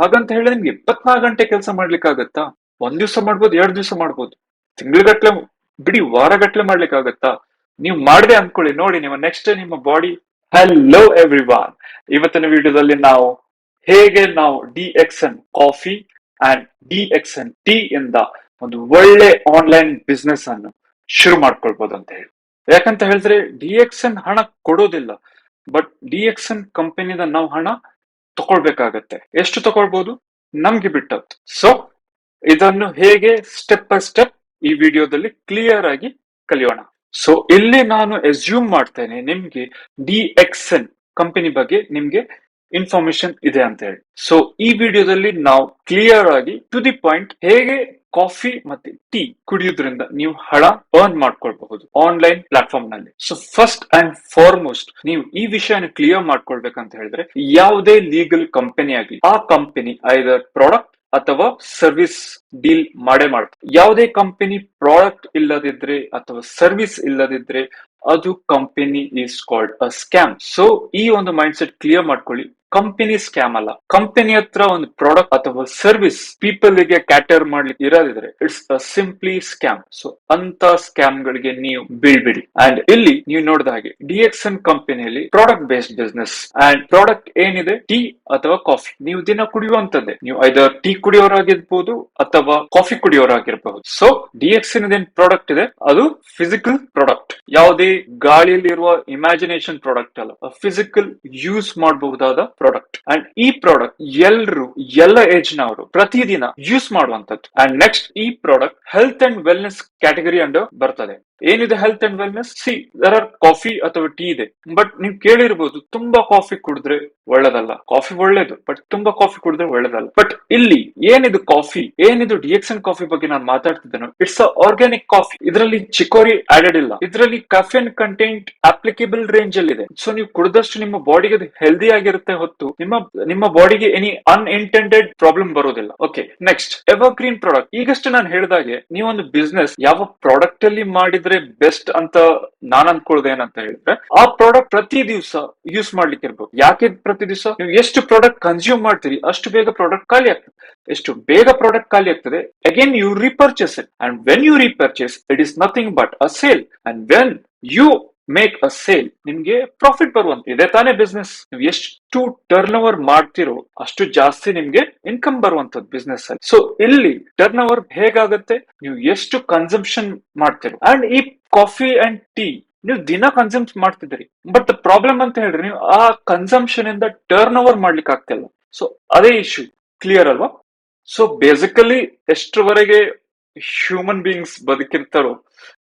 ಹಾಗಂತ ಹೇಳಿ ನಿಮ್ಗೆ ಇಪ್ಪತ್ನಾಲ್ಕು ಗಂಟೆ ಕೆಲಸ ಮಾಡ್ಲಿಕ್ಕಾಗತ್ತಾ? ಒಂದ್ ದಿವಸ ಮಾಡ್ಬೋದು, ಎರಡ್ ದಿವ್ಸ ಮಾಡ್ಬೋದು. ತಿಂಗಳಗಟ್ಲೆ ಬಿಡಿ ವಾರಗಟ್ಲೆ ಮಾಡ್ಲಿಕ್ಕಾಗತ್ತಾ? ನೀವು ಮಾಡದೆ ಅನ್ಕೊಳ್ಳಿ, ನೋಡಿ ನಿಮ್ಮ ನೆಕ್ಸ್ಟ್ ನಿಮ್ಮ ಬಾಡಿ ಹಲೋ ಎವ್ರಿ ವಾನ್ ಇವತ್ತಿನ ವಿಡಿಯೋದಲ್ಲಿ ನಾವು ಹೇಗೆ ನಾವು D X N coffee and D X N tea ಇಂದ ಒಂದು ಒಳ್ಳೆ ಆನ್ಲೈನ್ ಬಿಸ್ನೆಸ್ ಅನ್ನು ಶುರು ಮಾಡ್ಕೊಳ್ಬಹುದು ಅಂತ ಹೇಳಿ. ಯಾಕಂತ ಹೇಳಿದ್ರೆ ಡಿ ಎಕ್ಸ್ ಎನ್ ಹಣ ಕೊಡೋದಿಲ್ಲ. ಬಟ್ ಡಿ ಎಕ್ಸ್ ಎನ್ ಕಂಪನಿದ ನಾವು ಹಣ ತಗೊಳ್ಬೇಕಾಗತ್ತೆ ಎಷ್ಟು ತಗೊಳ್ಬಹುದು ನಮ್ಗೆ ಬಿಟ್ಟದ್ದು ಸೊ ಇದನ್ನು ಹೇಗೆ ಸ್ಟೆಪ್ ಬೈ ಸ್ಟೆಪ್ ಈ ವಿಡಿಯೋದಲ್ಲಿ ಕ್ಲಿಯರ್ ಆಗಿ ಕಲಿಯೋಣ. ಸೊ ಇಲ್ಲಿ ನಾನು ಎಸ್ಯೂಮ್ ಮಾಡ್ತೇನೆ ನಿಮ್ಗೆ ಡಿ ಎಕ್ಸ್ ಎನ್ ಕಂಪನಿ ಬಗ್ಗೆ ನಿಮ್ಗೆ ಇನ್ಫಾರ್ಮೇಶನ್ ಇದೆ ಅಂತ ಹೇಳಿ ಸೊ ಈ ವಿಡಿಯೋದಲ್ಲಿ ನಾವು ಕ್ಲಿಯರ್ ಆಗಿ ಟು ದಿ ಪಾಯಿಂಟ್ ಹೇಗೆ ಕಾಫಿ ಮತ್ತೆ ಟೀ ಕುಡಿಯೋದ್ರಿಂದ ನೀವು ಹಣ ಅರ್ನ್ ಮಾಡ್ಕೊಳ್ಬಹುದು ಆನ್ಲೈನ್ ಪ್ಲಾಟ್ಫಾರ್ಮ್ನಲ್ಲಿ. ಸೊ ಫಸ್ಟ್ ಅಂಡ್ ಫಾರ್ಮೋಸ್ಟ್ ನೀವು ಈ ವಿಷಯನ ಕ್ಲಿಯರ್ ಮಾಡ್ಕೊಳ್ಬೇಕಂತ ಹೇಳಿದ್ರೆ, ಯಾವುದೇ ಲೀಗಲ್ ಕಂಪನಿ ಆಗಲಿ, ಆ ಕಂಪನಿ ಐದರ್ ಪ್ರಾಡಕ್ಟ್ ಅಥವಾ ಸರ್ವಿಸ್ ಡೀಲ್ ಮಾಡೇ ಮಾಡ್ತಾರೆ ಯಾವುದೇ ಕಂಪನಿ ಪ್ರಾಡಕ್ಟ್ ಇಲ್ಲದಿದ್ರೆ ಅಥವಾ ಸರ್ವಿಸ್ ಇಲ್ಲದಿದ್ರೆ, ಅದು company is called a scam so ಈ ಒಂದು ಮೈಂಡ್ ಸೆಟ್ ಕ್ಲಿಯರ್ ಮಾಡ್ಕೊಳ್ಳಿ. ಕಂಪನಿ ಸ್ಕ್ಯಾಮ್ ಅಲ್ಲ. ಕಂಪನಿ ಹತ್ರ ಒಂದು ಪ್ರಾಡಕ್ಟ್ ಅಥವಾ ಸರ್ವಿಸ್ ಪೀಪಲ್ಗೆ ಕ್ಯಾಟರ್ ಮಾಡ್ಲಿಕ್ಕೆ ಇರೋದಿದ್ರೆ it's a simply scam so ಅಂತ ಸ್ಕ್ಯಾಮ್ ಗಳಿಗೆ ನೀವು ಬೀಳ್ಬಿಡಿ. ಅಂಡ್ ಇಲ್ಲಿ ನೀವು ನೋಡಿದ ಹಾಗೆ ಡಿ ಎಕ್ಸ್ ಎನ್ ಕಂಪನಿಯಲ್ಲಿ product based business and product ಏನಿದೆ? ಟೀ ಅಥವಾ ಕಾಫಿ ನೀವು ದಿನ ಕುಡಿಯುವಂತದ್ದೇ ನೀವು ಐದರ್ ಟೀ ಕುಡಿಯೋರಾಗಿರ್ಬಹುದು ಅಥವಾ ಕಾಫಿ ಕುಡಿಯೋರಾಗಿರ್ಬಹುದು ಸೊ ಡಿ ಎಕ್ಸ್ ಎನ್ ಏನ್ ಪ್ರಾಡಕ್ಟ್ ಇದೆ? ಅದು ಫಿಸಿಕಲ್ ಪ್ರಾಡಕ್ಟ್ ಯಾವುದೇ ಗಾಳಿಯಲ್ಲಿರುವ ಇಮ್ಯಾಜಿನೇಷನ್ ಪ್ರಾಡಕ್ಟ್ ಅಲ್ಲ. ಫಿಸಿಕಲ್ ಯೂಸ್ ಮಾಡಬಹುದಾದ ಪ್ರಾಡಕ್ಟ್ ಅಂಡ್ ಈ ಪ್ರಾಡಕ್ಟ್ ಎಲ್ರು, ಎಲ್ಲ ಏಜ್ ನವರು ಪ್ರತಿದಿನ ಯೂಸ್ ಮಾಡುವಂತದ್ದು ಅಂಡ್ ನೆಕ್ಸ್ಟ್ ಈ product health and wellness category and ಬರ್ತದೆ. ಏನಿದೆ health and wellness see there are coffee ಅಥವಾ ಟೀ ಇದೆ. ಬಟ್ ನೀವು ಕೇಳಿರ್ಬೋದು, ತುಂಬಾ ಕಾಫಿ ಕುಡಿದ್ರೆ ಒಳ್ಳೇದಲ್ಲ. ಕಾಫಿ ಒಳ್ಳೇದು ಬಟ್ ತುಂಬಾ ಕಾಫಿ ಕುಡಿದ್ರೆ ಒಳ್ಳೇದಲ್ಲ. ಬಟ್ ಇಲ್ಲಿ ಏನಿದು ಕಾಫಿ ಏನಿದು ಡಿಎಕ್ಸನ್ ಕಾಫಿ ಬಗ್ಗೆ ನಾನು ಮಾತಾಡ್ತಿದ್ದೇನೆ? ಇಟ್ಸ್ ಅ ಆರ್ಗ್ಯಾನಿಕ್ ಕಾಫಿ ಇದರಲ್ಲಿ ಚಿಕೋರಿ ಆಡೆಡ್ ಇಲ್ಲ. ಇದರಲ್ಲಿ ಕಫೆನ್ ಕಂಟೆಂಟ್ ಅಪ್ಲಿಕೇಬಲ್ ರೇಂಜ್ ಅಲ್ಲಿ ಇದೆ. ಸೊ ನೀವು ಕುಡಿದಷ್ಟು ನಿಮ್ಮ ಬಾಡಿಗೆ ಅದು ಹೆಲ್ದಿ ಆಗಿರುತ್ತೆ ಹೊತ್ತು, ನಿಮ್ಮ ನಿಮ್ಮ ಬಾಡಿಗೆ ಎನಿ ಅನ್ಇಂಟೆಂಡೆಡ್ ಪ್ರಾಬ್ಲಮ್ ಬರೋದಿಲ್ಲ. Okay next ever green product ಈಗಷ್ಟು ನಾನು ಹೇಳಿದಾಗೆ, ನೀವೊಂದು ಬಿಸ್ನೆಸ್ ಯಾವ ಪ್ರಾಡಕ್ಟ್ ಅಲ್ಲಿ ಮಾಡಿದ್ರೆ ಬೆಸ್ಟ್ ಅಂತ ನಾನ್ ಅನ್ಕೊಳ್ದೆ ಏನಂತ ಹೇಳಿದ್ರೆ, ಆ ಪ್ರಾಡಕ್ಟ್ ಪ್ರತಿ ದಿವಸ ಯೂಸ್ ಮಾಡ್ಲಿಕ್ಕೆ ಇರ್ಬೋದು. ಯಾಕೆ ಪ್ರತಿ ದಿವಸ? ನೀವು ಎಷ್ಟು ಪ್ರಾಡಕ್ಟ್ ಕನ್ಸ್ಯೂಮ್ ಮಾಡ್ತೀರಿ, ಅಷ್ಟು ಬೇಗ ಪ್ರಾಡಕ್ಟ್ ಖಾಲಿ ಆಗ್ತದೆ. ಎಷ್ಟು ಬೇಗ ಪ್ರಾಡಕ್ಟ್ ಖಾಲಿ ಆಗ್ತದೆ again you repurchase it and when you repurchase it is nothing but a sale and when you make a sale ನಿಮ್ಗೆ ಪ್ರಾಫಿಟ್ ಬರುವಂತ. ಇದೆ ತಾನೇ ಬಿಸ್ನೆಸ್ ನೀವು ಎಷ್ಟು ಟರ್ನ್ ಓವರ್ ಮಾಡ್ತಿರೋ, ಅಷ್ಟು ಜಾಸ್ತಿ ನಿಮ್ಗೆ ಇನ್ಕಮ್ ಬರುವಂತದ್ದು ಬಿಸ್ನೆಸ್ ಅಲ್ಲಿ. ಸೊ ಇಲ್ಲಿ ಟರ್ನ್ ಓವರ್ ಹೇಗಾಗತ್ತೆ? ನೀವು ಎಷ್ಟು ಕನ್ಸಂಪ್ಷನ್ ಮಾಡ್ತಿರೋ. ಅಂಡ್ ಈ ಕಾಫಿ ಅಂಡ್ ಟೀ ನೀವು ದಿನ ಕನ್ಸಮ್ ಮಾಡ್ತಿದ್ರಿ ಬಟ್ ಪ್ರಾಬ್ಲಮ್ ಅಂತ ಹೇಳ್ರಿ, ನೀವು ಆ ಕನ್ಸಂಪ್ಷನ್ ಇಂದ ಟರ್ನ್ ಓವರ್ ಮಾಡ್ಲಿಕ್ಕೆ ಆಗ್ತಿಲ್ಲ. ಸೊ ಅದೇ ಇಶ್ಯೂ ಕ್ಲಿಯರ್ ಅಲ್ವಾ? ಸೊ ಬೇಸಿಕಲಿ ಎಷ್ಟರವರೆಗೆ ಹ್ಯೂಮನ್ ಬೀಯಿಂಗ್ಸ್ ಬದುಕಿರ್ತಾರೋ.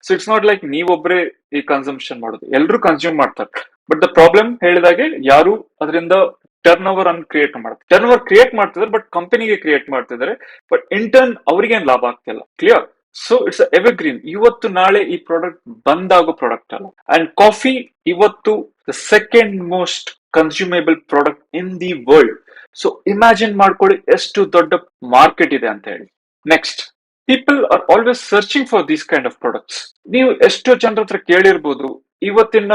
ಸೊ ಇಟ್ಸ್ ನಾಟ್ ಲೈಕ್ ನೀವೊಬ್ಬರೇ ಈ ಕನ್ಸಂಪ್ಷನ್ ಮಾಡೋದು. ಎಲ್ಲರೂ ಕನ್ಸ್ಯೂಮ್ ಮಾಡ್ತಾರೆ. ಬಟ್ ದ ಪ್ರಾಬ್ಲಮ್ ಹೇಳಿದಾಗೆ ಯಾರು ಅದರಿಂದ ಟರ್ನ್ ಓವರ್ ಅನ್ನು ಕ್ರಿಯೇಟ್ ಮಾಡ್ತಾರೆ. ಟರ್ನ್ ಓವರ್ ಕ್ರಿಯೇಟ್ ಮಾಡ್ತಿದ್ದಾರೆ ಬಟ್ ಕಂಪನಿಗೆ ಕ್ರಿಯೇಟ್ ಮಾಡ್ತಿದ್ದಾರೆ ಬಟ್ ಇಂಟರ್ನ್ ಅವ್ರಿಗೇನ್ ಲಾಭ ಆಗ್ತಿಲ್ಲ clear so it's ever green ಇವತ್ತು, ನಾಳೆ ಈ ಪ್ರಾಡಕ್ಟ್ ಬಂದಾಗೋ ಪ್ರಾಡಕ್ಟ್ ಅಲ್ಲ. ಅಂಡ್ ಕಾಫಿ ಇವತ್ತು the second most consumable product in the world so imagine ಮಾಡ್ಕೊಳ್ಳಿ, ಎಷ್ಟು ದೊಡ್ಡ ಮಾರ್ಕೆಟ್ ಇದೆ ಅಂತ ಹೇಳಿ. Next people are always searching for these kind of products ನೀವು ಎಷ್ಟೋ ಜನರ ಹತ್ರ ಕೇಳಿರ್ಬೋದು, ಇವತ್ತಿನ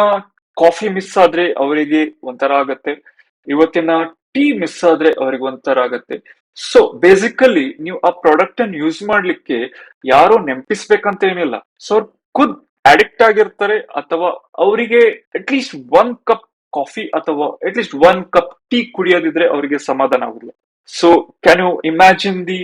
ಕಾಫಿ ಮಿಸ್ ಆದ್ರೆ ಅವರಿಗೆ ಒಂಥರ ಆಗತ್ತೆ, ಇವತ್ತಿನ ಟೀ ಮಿಸ್ ಆದ್ರೆ ಅವ್ರಿಗೆ ಒಂಥರ ಆಗತ್ತೆ. ಸೊ ಬೇಸಿಕಲಿ ನೀವು ಆ ಪ್ರಾಡಕ್ಟ್ ಅನ್ನು ಯೂಸ್ ಮಾಡ್ಲಿಕ್ಕೆ ಯಾರೋ ನೆನಪಿಸ್ಬೇಕಂತ ಏನಿಲ್ಲ ಸೊ ಅವ್ರು ಖುದ್ ಅಡಿಕ್ಟ್ ಆಗಿರ್ತಾರೆ ಅಥವಾ ಅವರಿಗೆ at least one cup coffee ಅಥವಾ at least one cup tea ಕುಡಿಯೋದಿದ್ರೆ ಅವರಿಗೆ ಸಮಾಧಾನ ಆಗುದಿಲ್ಲ. So can you imagine the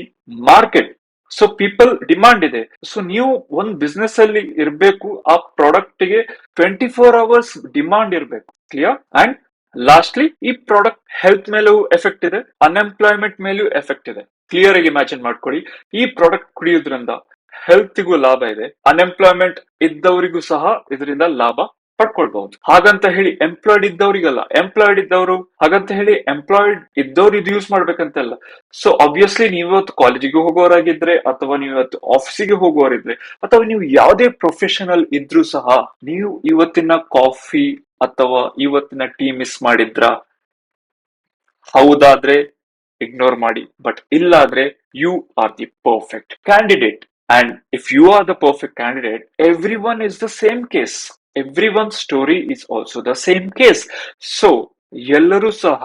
market so people demand ಇದೆ. ಸೊ ನೀವು ಒಂದ್ ಬಿಸ್ನೆಸ್ ಅಲ್ಲಿ ಇರಬೇಕು, ಆ ಪ್ರಾಡಕ್ಟ್ಗೆ ಟ್ವೆಂಟಿ ಫೋರ್ ಅವರ್ಸ್ ಡಿಮಾಂಡ್ ಇರಬೇಕು ಕ್ಲಿಯರ್ ಅಂಡ್ ಲಾಸ್ಟ್ಲಿ ಈ ಪ್ರಾಡಕ್ಟ್ ಹೆಲ್ತ್ ಮೇಲೂ ಎಫೆಕ್ಟ್ ಇದೆ ಅನ್ಎಂಪ್ಲಾಯ್ಮೆಂಟ್ ಮೇಲೂ ಎಫೆಕ್ಟ್ ಇದೆ. ಕ್ಲಿಯರ್ ಆಗಿ ಇಮ್ಯಾಜಿನ್ ಮಾಡ್ಕೊಳ್ಳಿ. ಈ ಪ್ರಾಡಕ್ಟ್ ಕುಡಿಯೋದ್ರಿಂದ ಹೆಲ್ತ್ಗೂ ಲಾಭ ಇದೆ ಅನ್ಎಂಪ್ಲಾಯ್ಮೆಂಟ್ ಇದ್ದವರಿಗೂ ಸಹ ಇದರಿಂದ ಲಾಭ ಪಡ್ಕೊಳ್ಬಹುದು. ಹಾಗಂತ ಹೇಳಿ ಎಂಪ್ಲಾಯ್ಡ್ ಇದ್ದವರಿಗಲ್ಲ. ಎಂಪ್ಲಾಯ್ಡ್ ಇದ್ದವರು, ಹಾಗಂತ ಹೇಳಿ ಎಂಪ್ಲಾಯ್ಡ್ ಇದ್ದವ್ರು ಇದು ಯೂಸ್ ಮಾಡ್ಬೇಕಂತಲ್ಲ. ಸೊ ಆಬ್ವಿಯಸ್ಲಿ ನೀವು ಇವತ್ತು ಕಾಲೇಜಿಗೆ ಹೋಗೋರಾಗಿದ್ರೆ, ಅಥವಾ ನೀವು ಇವತ್ತು ಆಫೀಸಿಗೆ ಹೋಗುವವರಿದ್ರೆ ಅಥವಾ ನೀವು ಯಾವುದೇ ಪ್ರೊಫೆಷನಲ್ ಇದ್ರೂ ಸಹ, ನೀವು ಇವತ್ತಿನ ಕಾಫಿ ಅಥವಾ ಇವತ್ತಿನ ಟೀ ಮಿಸ್ ಮಾಡಿದ್ರ? ಹೌದಾದ್ರೆ ಇಗ್ನೋರ್ ಮಾಡಿ. ಬಟ್ ಇಲ್ಲಾದ್ರೆ you are the perfect candidate and if you are the perfect candidate every one is the same case every one story is also the same case so ಎಲ್ಲರೂ ಸಹ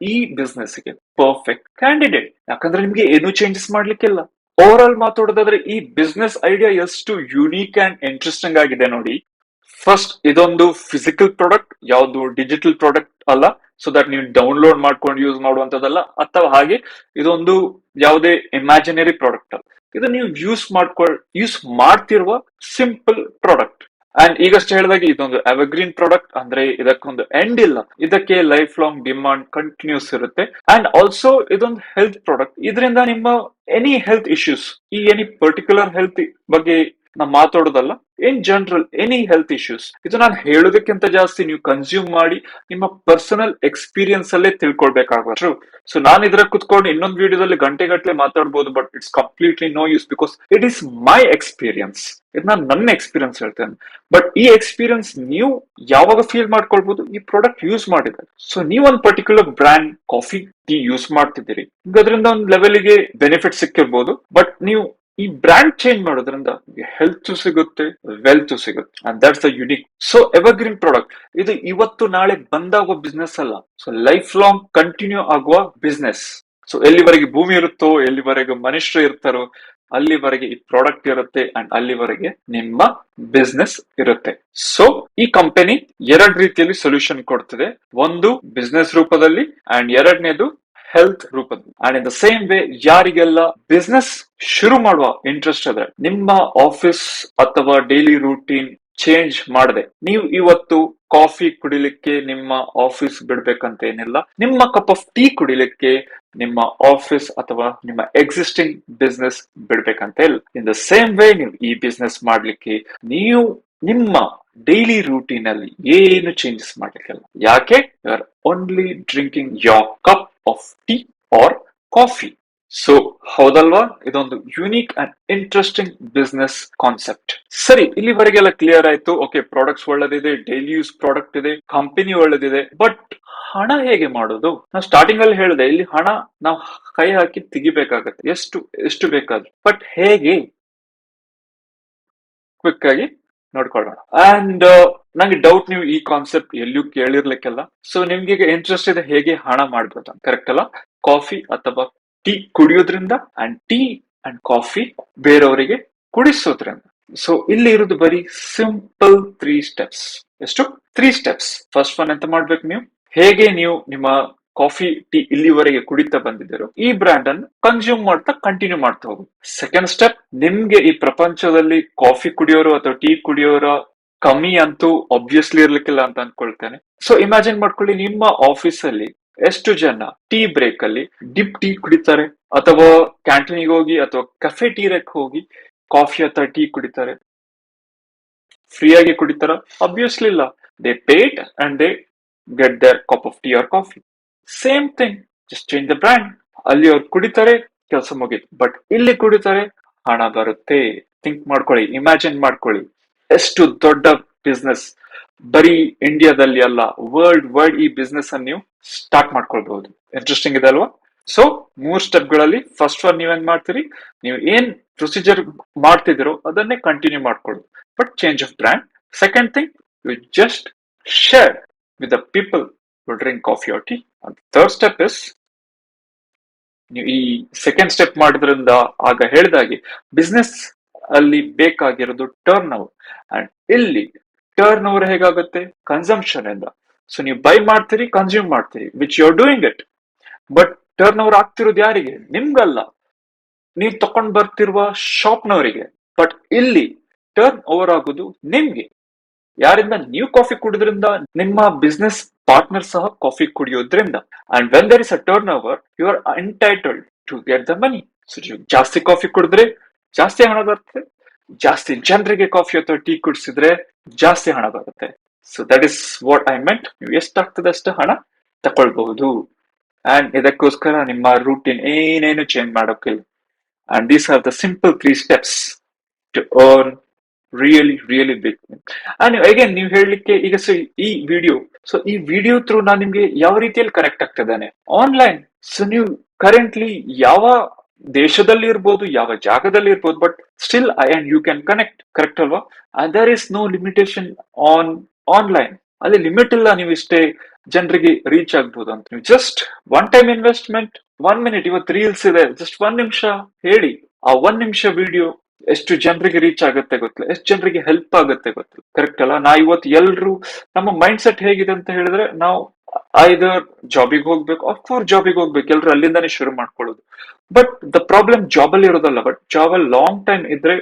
ಈ business ಗೆ perfect candidate ಯಾಕಂದ್ರೆ ನಿಮ್ಗೆ ಏನು changes ಮಾಡ್ಲಿಕ್ಕಿಲ್ಲ. Over all ಮಾತಾಡೋದಾದ್ರೆ ಈ ಬಿಸ್ನೆಸ್ ಐಡಿಯಾ ಎಷ್ಟು ಯುನೀಕ್ ಅಂಡ್ ಇಂಟ್ರೆಸ್ಟಿಂಗ್ ಆಗಿದೆ ನೋಡಿ. ಫಸ್ಟ್ ಇದೊಂದು ಫಿಸಿಕಲ್ ಪ್ರಾಡಕ್ಟ್ ಯಾವ್ದು ಡಿಜಿಟಲ್ ಪ್ರಾಡಕ್ಟ್ ಅಲ್ಲ. ಸೊ ದಟ್ ನೀವು ಡೌನ್ಲೋಡ್ ಮಾಡ್ಕೊಂಡು ಯೂಸ್ ಮಾಡುವಂತದಲ್ಲ ಅಥವಾ ಹಾಗೆ ಇದೊಂದು ಯಾವುದೇ ಇಮ್ಯಾಜಿನರಿ ಪ್ರಾಡಕ್ಟ್ ಅಲ್ಲ. ಇದು ನೀವು ಯೂಸ್ ಮಾಡ್ಕೊಳ್ ಯೂಸ್ ಮಾಡ್ತಿರುವ ಸಿಂಪಲ್ ಪ್ರಾಡಕ್ಟ್ ಅಂಡ್ ಈಗಷ್ಟೇ ಹೇಳಿದಾಗ ಇದೊಂದು ಎವರ್ಗ್ರೀನ್ ಪ್ರಾಡಕ್ಟ್ ಅಂದ್ರೆ ಇದಕ್ಕೊಂದು ಎಂಡ್ ಇಲ್ಲ. ಇದಕ್ಕೆ ಲೈಫ್ ಲಾಂಗ್ ಡಿಮಾಂಡ್ ಕಂಟಿನ್ಯೂಸ್ ಇರುತ್ತೆ. ಅಂಡ್ ಆಲ್ಸೋ ಇದೊಂದು ಹೆಲ್ತ್ ಪ್ರಾಡಕ್ಟ್ ಇದರಿಂದ ನಿಮ್ಮ ಎನಿ ಹೆಲ್ತ್ ಇಶ್ಯೂಸ್ ಈ ಎನಿ ಪರ್ಟಿಕ್ಯುಲರ್ ಹೆಲ್ತ್ ಬಗ್ಗೆ ನಾ ಮಾತಾಡೋದಲ್ಲ in general any health issues ಇದು ನಾನು ಹೇಳೋದಕ್ಕಿಂತ ಜಾಸ್ತಿ ನೀವು ಕನ್ಸ್ಯೂಮ್ ಮಾಡಿ ನಿಮ್ಮ ಪರ್ಸನಲ್ ಎಕ್ಸ್ಪೀರಿಯನ್ಸ್ ಅಲ್ಲೇ ತಿಳ್ಕೊಳ್ಬೇಕಾಗ್ರು ಸೊ ನಾನು ಇದ್ರ ಕುತ್ಕೊಂಡು ಇನ್ನೊಂದು ವಿಡಿಯೋದಲ್ಲಿ ಗಂಟೆಗಟ್ಟಲೆ ಮಾತಾಡ್ಬೋದು but it's completely no use because it is my experience ಇದನ್ನ ನಾನು ನನ್ನ ಎಕ್ಸ್ಪೀರಿಯನ್ಸ್ ಹೇಳ್ತೇನೆ. ಬಟ್ ಈ ಎಕ್ಸ್ಪೀರಿಯನ್ಸ್ ನೀವು ಯಾವಾಗ ಫೀಲ್ ಮಾಡ್ಕೊಳ್ಬಹುದು ಈ ಪ್ರಾಡಕ್ಟ್ ಯೂಸ್ ಮಾಡಿದ್ರೆ. ಸೊ ನೀವು ಒಂದು particular brand coffee tea use ಮಾಡ್ತಿದ್ದೀರಿ. ಅದರಿಂದ ಒಂದು ಲೆವೆಲ್ಗೆ ಬೆನಿಫಿಟ್ ಸಿಕ್ಕಿರ್ಬೋದು ಬಟ್ ನೀವು ಈ ಬ್ರ್ಯಾಂಡ್ ಚೇಂಜ್ ಮಾಡೋದ್ರಿಂದ ಹೆಲ್ತ್ ಸಿಗುತ್ತೆ ವೆಲ್ತ್ ಸಿಗುತ್ತೆ. And that's the unique so evergreen product ಇದು ಇವತ್ತು ನಾಳೆ ಬಂದಾಗುವ ಬಿಸ್ನೆಸ್ ಅಲ್ಲ. ಸೊ ಲೈಫ್ ಲಾಂಗ್ ಕಂಟಿನ್ಯೂ ಆಗುವ ಬಿಸ್ನೆಸ್ ಸೊ ಎಲ್ಲಿವರೆಗೆ ಭೂಮಿ ಇರುತ್ತೋ, ಎಲ್ಲಿವರೆಗೆ ಮನುಷ್ಯರು ಇರ್ತಾರೋ, ಅಲ್ಲಿವರೆಗೆ ಈ ಪ್ರಾಡಕ್ಟ್ ಇರುತ್ತೆ ಅಂಡ್ ಅಲ್ಲಿವರೆಗೆ ನಿಮ್ಮ ಬಿಸ್ನೆಸ್ ಇರುತ್ತೆ. ಸೊ ಈ ಕಂಪನಿ ಎರಡ್ ರೀತಿಯಲ್ಲಿ ಸೊಲ್ಯೂಷನ್ ಕೊಡ್ತಿದೆ. ಒಂದು ಬಿಸ್ನೆಸ್ ರೂಪದಲ್ಲಿ ಅಂಡ್ ಎರಡನೇದು ಹೆಲ್ತ್ ರೂಪದಲ್ಲಿ and in the same way ಯಾರಿಗೆಲ್ಲ ಬಿಸ್ನೆಸ್ ಶುರು ಮಾಡುವ ಇಂಟ್ರೆಸ್ಟ್ ಅದ್ರೆ ನಿಮ್ಮ ಆಫೀಸ್ ಅಥವಾ ಡೈಲಿ ರೂಟೀನ್ ಚೇಂಜ್ ಮಾಡದೆ, ನೀವು ಇವತ್ತು ಕಾಫಿ ಕುಡಿಲಿಕ್ಕೆ ನಿಮ್ಮ ಆಫೀಸ್ ಬಿಡ್ಬೇಕಂತ ಏನಿಲ್ಲ, ನಿಮ್ಮ ಕಪ್ ಆಫ್ ಟೀ ಕುಡಿಲಿಕ್ಕೆ ನಿಮ್ಮ ಆಫೀಸ್ ಅಥವಾ ನಿಮ್ಮ ಎಕ್ಸಿಸ್ಟಿಂಗ್ ಬಿಸ್ನೆಸ್ ಬಿಡ್ಬೇಕಂತ ಇಲ್ಲ. ಇನ್ ದ ಸೇಮ್ ವೇ ನೀವು ಈ ಬಿಸ್ನೆಸ್ ಮಾಡ್ಲಿಕ್ಕೆ, ನೀವು ನಿಮ್ಮ ಡೈಲಿ ರೂಟೀನ್ ಅಲ್ಲಿ ಏನು ಚೇಂಜಸ್ ಮಾಡ್ಲಿಕ್ಕಿಲ್ಲ. ಯಾಕೆ? You are only drinking your cup of tea or coffee so ಹೌದಲ್ವಾ? ಇದೊಂದು unique and interesting business concept ಸರಿ, ಇಲ್ಲಿವರೆಗೆಲ್ಲ ಕ್ಲಿಯರ್ ಆಯ್ತು. ಓಕೆ ಪ್ರಾಡಕ್ಟ್ಸ್ ಒಳ್ಳೆದಿದೆ ಡೈಲಿ ಯೂಸ್ ಪ್ರಾಡಕ್ಟ್ ಇದೆ ಕಂಪನಿ ಒಳ್ಳೆದಿದೆ. ಬಟ್ ಹಣ ಹೇಗೆ ಮಾಡೋದು? ನಾವು ಸ್ಟಾರ್ಟಿಂಗ್ ಅಲ್ಲಿ ಹೇಳಿದೆ, ಇಲ್ಲಿ ಹಣ ನಾವು ಕೈ ಹಾಕಿ ತೆಗಿಬೇಕಾಗತ್ತೆ. ಎಷ್ಟು ಎಷ್ಟು ಬೇಕಾದ್ರೂ. ಬಟ್ ಹೇಗೆ? ಕ್ವಿಕ್ ಆಗಿ. ನೋಡ್ಕೊಳ್ಳೋಣ. ಅಂಡ್ ನಂಗೆ ಡೌಟ್ ನೀವು ಈ ಕಾನ್ಸೆಪ್ಟ್ ಎಲ್ಲೂ ಕೇಳಿರ್ಲಿಕ್ಕೆಲ್ಲ. ಸೊ ನಿಮ್ಗೆ ಈಗ ಇಂಟ್ರೆಸ್ಟ್ ಇದೆ ಹೇಗೆ ಹಣ ಮಾಡ್ಬೋದು ಕರೆಕ್ಟ್ ಅಲ್ಲ ಕಾಫಿ ಅಥವಾ ಟೀ ಕುಡಿಯೋದ್ರಿಂದ ಅಂಡ್ ಟೀ ಅಂಡ್ ಕಾಫಿ ಬೇರೆಯವರಿಗೆ ಕುಡಿಸೋದ್ರಿಂದ. ಸೊ ಇಲ್ಲಿ ಇರೋದು ಬರೀ ಸಿಂಪಲ್ ತ್ರೀ ಸ್ಟೆಪ್ಸ್ ಎಷ್ಟು? ತ್ರೀ ಸ್ಟೆಪ್ಸ್ ಫಸ್ಟ್ ಒನ್ ಎಂತ ಮಾಡ್ಬೇಕು ನೀವು? ಹೇಗೆ ನೀವು ನಿಮ್ಮ ಕಾಫಿ, ಟೀ ಇಲ್ಲಿವರೆಗೆ ಕುಡಿತಾ ಬಂದಿದ್ದರು. ಈ ಬ್ರ್ಯಾಂಡ್ ಅನ್ನು ಕನ್ಸ್ಯೂಮ್ ಮಾಡ್ತಾ ಕಂಟಿನ್ಯೂ ಮಾಡ್ತಾ ಹೋಗು ಸೆಕೆಂಡ್ ಸ್ಟೆಪ್ ನಿಮ್ಗೆ ಈ ಪ್ರಪಂಚದಲ್ಲಿ ಕಾಫಿ ಕುಡಿಯೋರು ಅಥವಾ ಟೀ ಕುಡಿಯೋರ ಕಮ್ಮಿ ಅಂತೂ ಆಬ್ವಿಯಸ್ಲಿ ಇರ್ಲಿಕ್ಕಿಲ್ಲ ಅಂತ ಅನ್ಕೊಳ್ತೇನೆ. ಸೊ ಇಮ್ಯಾಜಿನ್ ಮಾಡ್ಕೊಳ್ಳಿ, ನಿಮ್ಮ ಆಫೀಸ್ ಅಲ್ಲಿ ಎಷ್ಟು ಜನ ಟೀ ಬ್ರೇಕ್ ಅಲ್ಲಿ ಡಿಪ್ ಟೀ ಕುಡಿತಾರೆ ಅಥವಾ ಕ್ಯಾಂಟೀನ್ಗೆ ಹೋಗಿ ಅಥವಾ ಕಫೆ ಟೀರಕ್ ಹೋಗಿ ಕಾಫಿ ಅಥವಾ ಟೀ ಕುಡಿತಾರೆ. ಫ್ರೀ ಆಗಿ ಕುಡಿತಾರ? ಅಬ್ವಿಯಸ್ಲಿ ಇಲ್ಲ. They paid and they get their cup of tea or coffee same thing just change the brand ಅಲ್ಲಿ ಅವ್ರು ಕುಡಿತಾರೆ, ಕೆಲಸ ಮುಗೀತು. ಬಟ್ ಇಲ್ಲಿ ಕುಡಿತಾರೆ, ಹಣ ಬರುತ್ತೆ. ಥಿಂಕ್ ಮಾಡ್ಕೊಳ್ಳಿ. ಇಮ್ಯಾಜಿನ್ ಮಾಡ್ಕೊಳ್ಳಿ. ಎಷ್ಟು ದೊಡ್ಡ ಬಿಸ್ನೆಸ್ ಬರೀ ಇಂಡಿಯಾದಲ್ಲಿ ಅಲ್ಲ ವರ್ಲ್ಡ್ ವೈಡ್ ಈ ಬಿಸ್ನೆಸ್ ಅನ್ನು ನೀವು ಸ್ಟಾರ್ಟ್ ಮಾಡ್ಕೊಳ್ಬಹುದು. ಇಂಟ್ರೆಸ್ಟಿಂಗ್ ಇದೆ ಅಲ್ವಾ? ಸೊ ಮೂರ್ ಸ್ಟೆಪ್ಗಳಲ್ಲಿ ಫಸ್ಟ್ ಒನ್ ನೀವೇನ್ ಮಾಡ್ತೀರಿ? ನೀವು ಏನ್ ಪ್ರೊಸೀಜರ್ ಮಾಡ್ತಿದಿರೋ ಅದನ್ನೇ ಕಂಟಿನ್ಯೂ ಮಾಡ್ಕೊಳ್ಳಿ. But change of brand second thing you just share with the people who drink coffee or tea. And third step is ಈ ಸೆಕೆಂಡ್ ಸ್ಟೆಪ್ ಮಾಡಿದ್ರಿಂದ ಆಗ ಹೇಳಿದಾಗೆ ಬಿಸ್ನೆಸ್ ಅಲ್ಲಿ ಬೇಕಾಗಿರೋದು ಟರ್ನ್ ಓವರ್ ಅಂಡ್ ಇಲ್ಲಿ ಟರ್ನ್ ಓವರ್ ಹೇಗಾಗುತ್ತೆ? ಕನ್ಸಂಪ್ಷನ್ ಇಂದ. ಸೊ ನೀವು ಬೈ ಮಾಡ್ತೀರಿ ಕನ್ಸ್ಯೂಮ್ ಮಾಡ್ತೀರಿ which you are doing it but turn over ಆಗ್ತಿರೋದು ಯಾರಿಗೆ? ನಿಮ್ಗಲ್ಲ. ನೀವು ತಕೊಂಡ್ ಬರ್ತಿರುವ ಶಾಪ್ನವರಿಗೆ ಬಟ್ ಇಲ್ಲಿ ಟರ್ನ್ ಓವರ್ ಆಗೋದು ನಿಮ್ಗೆ. ಯಾರಿಂದ ನೀವು ಕಾಫಿ ಕುಡಿದ್ರಿಂದ ನಿಮ್ಮ ಬಿಸ್ನೆಸ್ ಪಾರ್ಟ್ನರ್ ಸಹ ಕಾಫಿ ಕುಡಿಯೋದ್ರಿಂದ. And when there is a turn over you are entitled to get the money ಜಾಸ್ತಿ ಕಾಫಿ ಕುಡಿದ್ರೆ ಜಾಸ್ತಿ ಹಣ ಬರುತ್ತೆ. ಜಾಸ್ತಿ ಜನರಿಗೆ ಕಾಫಿ ಅಥವಾ ಟೀ ಕುಡಿಸಿದ್ರೆ ಜಾಸ್ತಿ ಹಣ ಬರುತ್ತೆ. So that is what I meant ನೀವು ಎಷ್ಟಾಗ್ತದೆ ಅಷ್ಟು ಹಣ ತಕೊಳ್ಬಹುದು. ಅಂಡ್ ಇದಕ್ಕೋಸ್ಕರ ನಿಮ್ಮ ರೂಟೀನ್ ಏನೇನು change ಮಾಡೋಕ್ಕಿಲ್ಲ. And these are the simple three steps to earn really really big and again ನೀವು ಹೇಳಲಿಕ್ಕೆ ಈಗ ಸೊ ಈ ವಿಡಿಯೋ ಸೊ ಈ ವಿಡಿಯೋ ಥ್ರೂ ನಾನು ನಿಮ್ಗೆ ಯಾವ ರೀತಿಯಲ್ಲಿ ಕನೆಕ್ಟ್ ಆಗ್ತಿದ್ದಾನೆ? ಆನ್ಲೈನ್ ಸೊ ನೀವು ಕರೆಂಟ್ಲಿ ಯಾವ ದೇಶದಲ್ಲಿ ಇರ್ಬೋದು ಯಾವ ಜಾಗದಲ್ಲಿ ಇರ್ಬೋದು but still I and you can connect correct ಅಲ್ವಾ there is no limitation on online ಅಲ್ಲಿ ಲಿಮಿಟ್ ಇಲ್ಲ, ನೀವು ಇಷ್ಟೇ ಜನರಿಗೆ ರೀಚ್ ಆಗ್ಬೋದು ಅಂತ. ನೀವು just one time investment one minute ಇವತ್ತು ರೀಲ್ಸ್ ಇದೆ ಜಸ್ಟ್ ಒಂದ್ ನಿಮಿಷ ಹೇಳಿ. ಆ ಒಂದ್ ನಿಮಿಷ ವಿಡಿಯೋ ಎಷ್ಟು ಜನರಿಗೆ ರೀಚ್ ಆಗುತ್ತೆ ಗೊತ್ತಿಲ್ಲ. ಎಷ್ಟು ಜನರಿಗೆ ಹೆಲ್ಪ್ ಆಗುತ್ತೆ ಗೊತ್ತಿಲ್ಲ. ಕರೆಕ್ಟ್ ಅಲ್ಲ? ನಾ ಇವತ್ತು ಎಲ್ರು, ನಮ್ಮ ಮೈಂಡ್ ಸೆಟ್ ಹೇಗಿದೆ ಅಂತ ಹೇಳಿದ್ರೆ ನಾವು ಐದರ್ ಜಾಬಿಗೆ ಹೋಗ್ಬೇಕು ಅಫ್ಕೋರ್ಸ್ ಜಾಬಿಗೆ ಹೋಗ್ಬೇಕು. ಎಲ್ರು ಅಲ್ಲಿಂದಾನೇ ಶುರು ಮಾಡ್ಕೊಳ್ಳೋದು. ಬಟ್ ದ ಪ್ರಾಬ್ಲಮ್ ಜಾಬ್ ಅಲ್ಲಿ ಇರೋದಲ್ಲ ಬಟ್ ಜಾಬ್ ಅಲ್ಲಿ ಲಾಂಗ್ ಟೈಮ್ ಇದ್ರೆ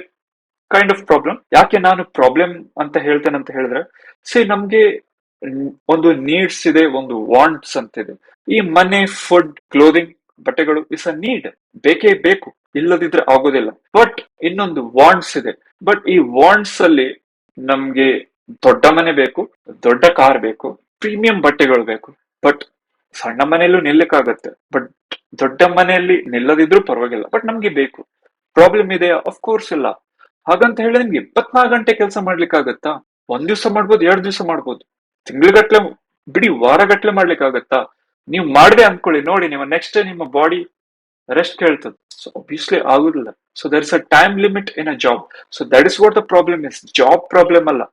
ಕೈಂಡ್ ಆಫ್ ಪ್ರಾಬ್ಲಮ್ ಯಾಕೆ ನಾನು ಪ್ರಾಬ್ಲಮ್ ಅಂತ ಹೇಳ್ತೇನೆ ಅಂತ ಹೇಳಿದ್ರೆ ಸಿ ನಮ್ಗೆ ಒಂದು ನೀಡ್ಸ್ ಇದೆ, ಒಂದು ವಾಂಟ್ಸ್ ಅಂತ ಇದೆ ಈ ಮನೆ ಫುಡ್ ಕ್ಲೋದಿಂಗ್ ಬಟ್ಟೆಗಳು ಇಸ್ ಅ ನೀಡ್ ಬೇಕೇ ಬೇಕು. ಇಲ್ಲದಿದ್ರೆ ಆಗೋದಿಲ್ಲ. ಬಟ್ ಇನ್ನೊಂದು ವಾಂಟ್ಸ್ ಇದೆ. ಬಟ್ ಈ ವಾಂಟ್ಸ್ ಅಲ್ಲಿ ನಮ್ಗೆ ದೊಡ್ಡ ಮನೆ ಬೇಕು, ದೊಡ್ಡ ಕಾರ್ ಬೇಕು ಪ್ರೀಮಿಯಂ ಬಟ್ಟೆಗಳು ಬೇಕು. ಬಟ್ ಸಣ್ಣ ಮನೆಯಲ್ಲೂ ನಿಲ್ಲಕ್ಕಾಗತ್ತೆ. ಬಟ್ ದೊಡ್ಡ ಮನೆಯಲ್ಲಿ ನಿಲ್ಲದಿದ್ರೂ ಪರವಾಗಿಲ್ಲ. ಬಟ್ ನಮ್ಗೆ ಬೇಕು. ಪ್ರಾಬ್ಲಮ್ ಇದೆ ಕೋರ್ಸ್ ಇಲ್ಲ. ಹಾಗಂತ ಹೇಳಿ ನಿಮ್ಗೆ ಇಪ್ಪತ್ನಾಲ್ಕು ಗಂಟೆ ಕೆಲಸ ಮಾಡ್ಲಿಕ್ಕಾಗತ್ತಾ? ಒಂದ್ ದಿವಸ ಮಾಡ್ಬೋದು, ಎರಡ್ ದಿವ್ಸ ಮಾಡ್ಬೋದು. ತಿಂಗಳಗಟ್ಲೆ, ಬಿಡಿ ವಾರಗಟ್ಲೆ ಮಾಡ್ಲಿಕ್ಕಾಗತ್ತಾ? ನೀವು ಮಾಡದೆ ಅನ್ಕೊಳ್ಳಿ, ನೋಡಿ ನಿಮ್ಮ ನೆಕ್ಸ್ಟ್ ನಿಮ್ಮ ಬಾಡಿ ರೆಸ್ಟ್ ಕೇಳ್ತದೆ. ಸೊ obviously ಆಗುದಿಲ್ಲ. So there is a time limit in a job so that is what the problem is job problem ಅಲ್ಲ.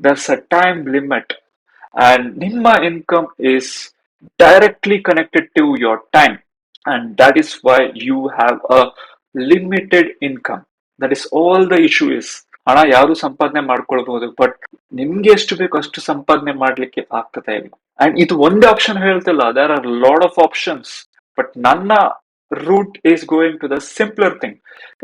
There's a time limit and ನಿಮ್ಮ income is directly connected to your time and that is why you have a limited income that is all the issue is ಹಣ ಯಾರು ಸಂಪಾದನೆ ಮಾಡ್ಕೊಳ್ಬಹುದು but ನಿಮ್ಗೆ ಎಷ್ಟು ಬೇಕು ಅಷ್ಟು ಸಂಪಾದನೆ ಮಾಡ್ಲಿಕ್ಕೆ ಆಗ್ತದೆ. ಇಲ್ಲ ಅಂಡ್ ಇದು ಒಂದೇ ಆಪ್ಷನ್ ಹೇಳ್ತಿಲ್ಲ. There are lot of options but ನನ್ನ route is going to the simpler thing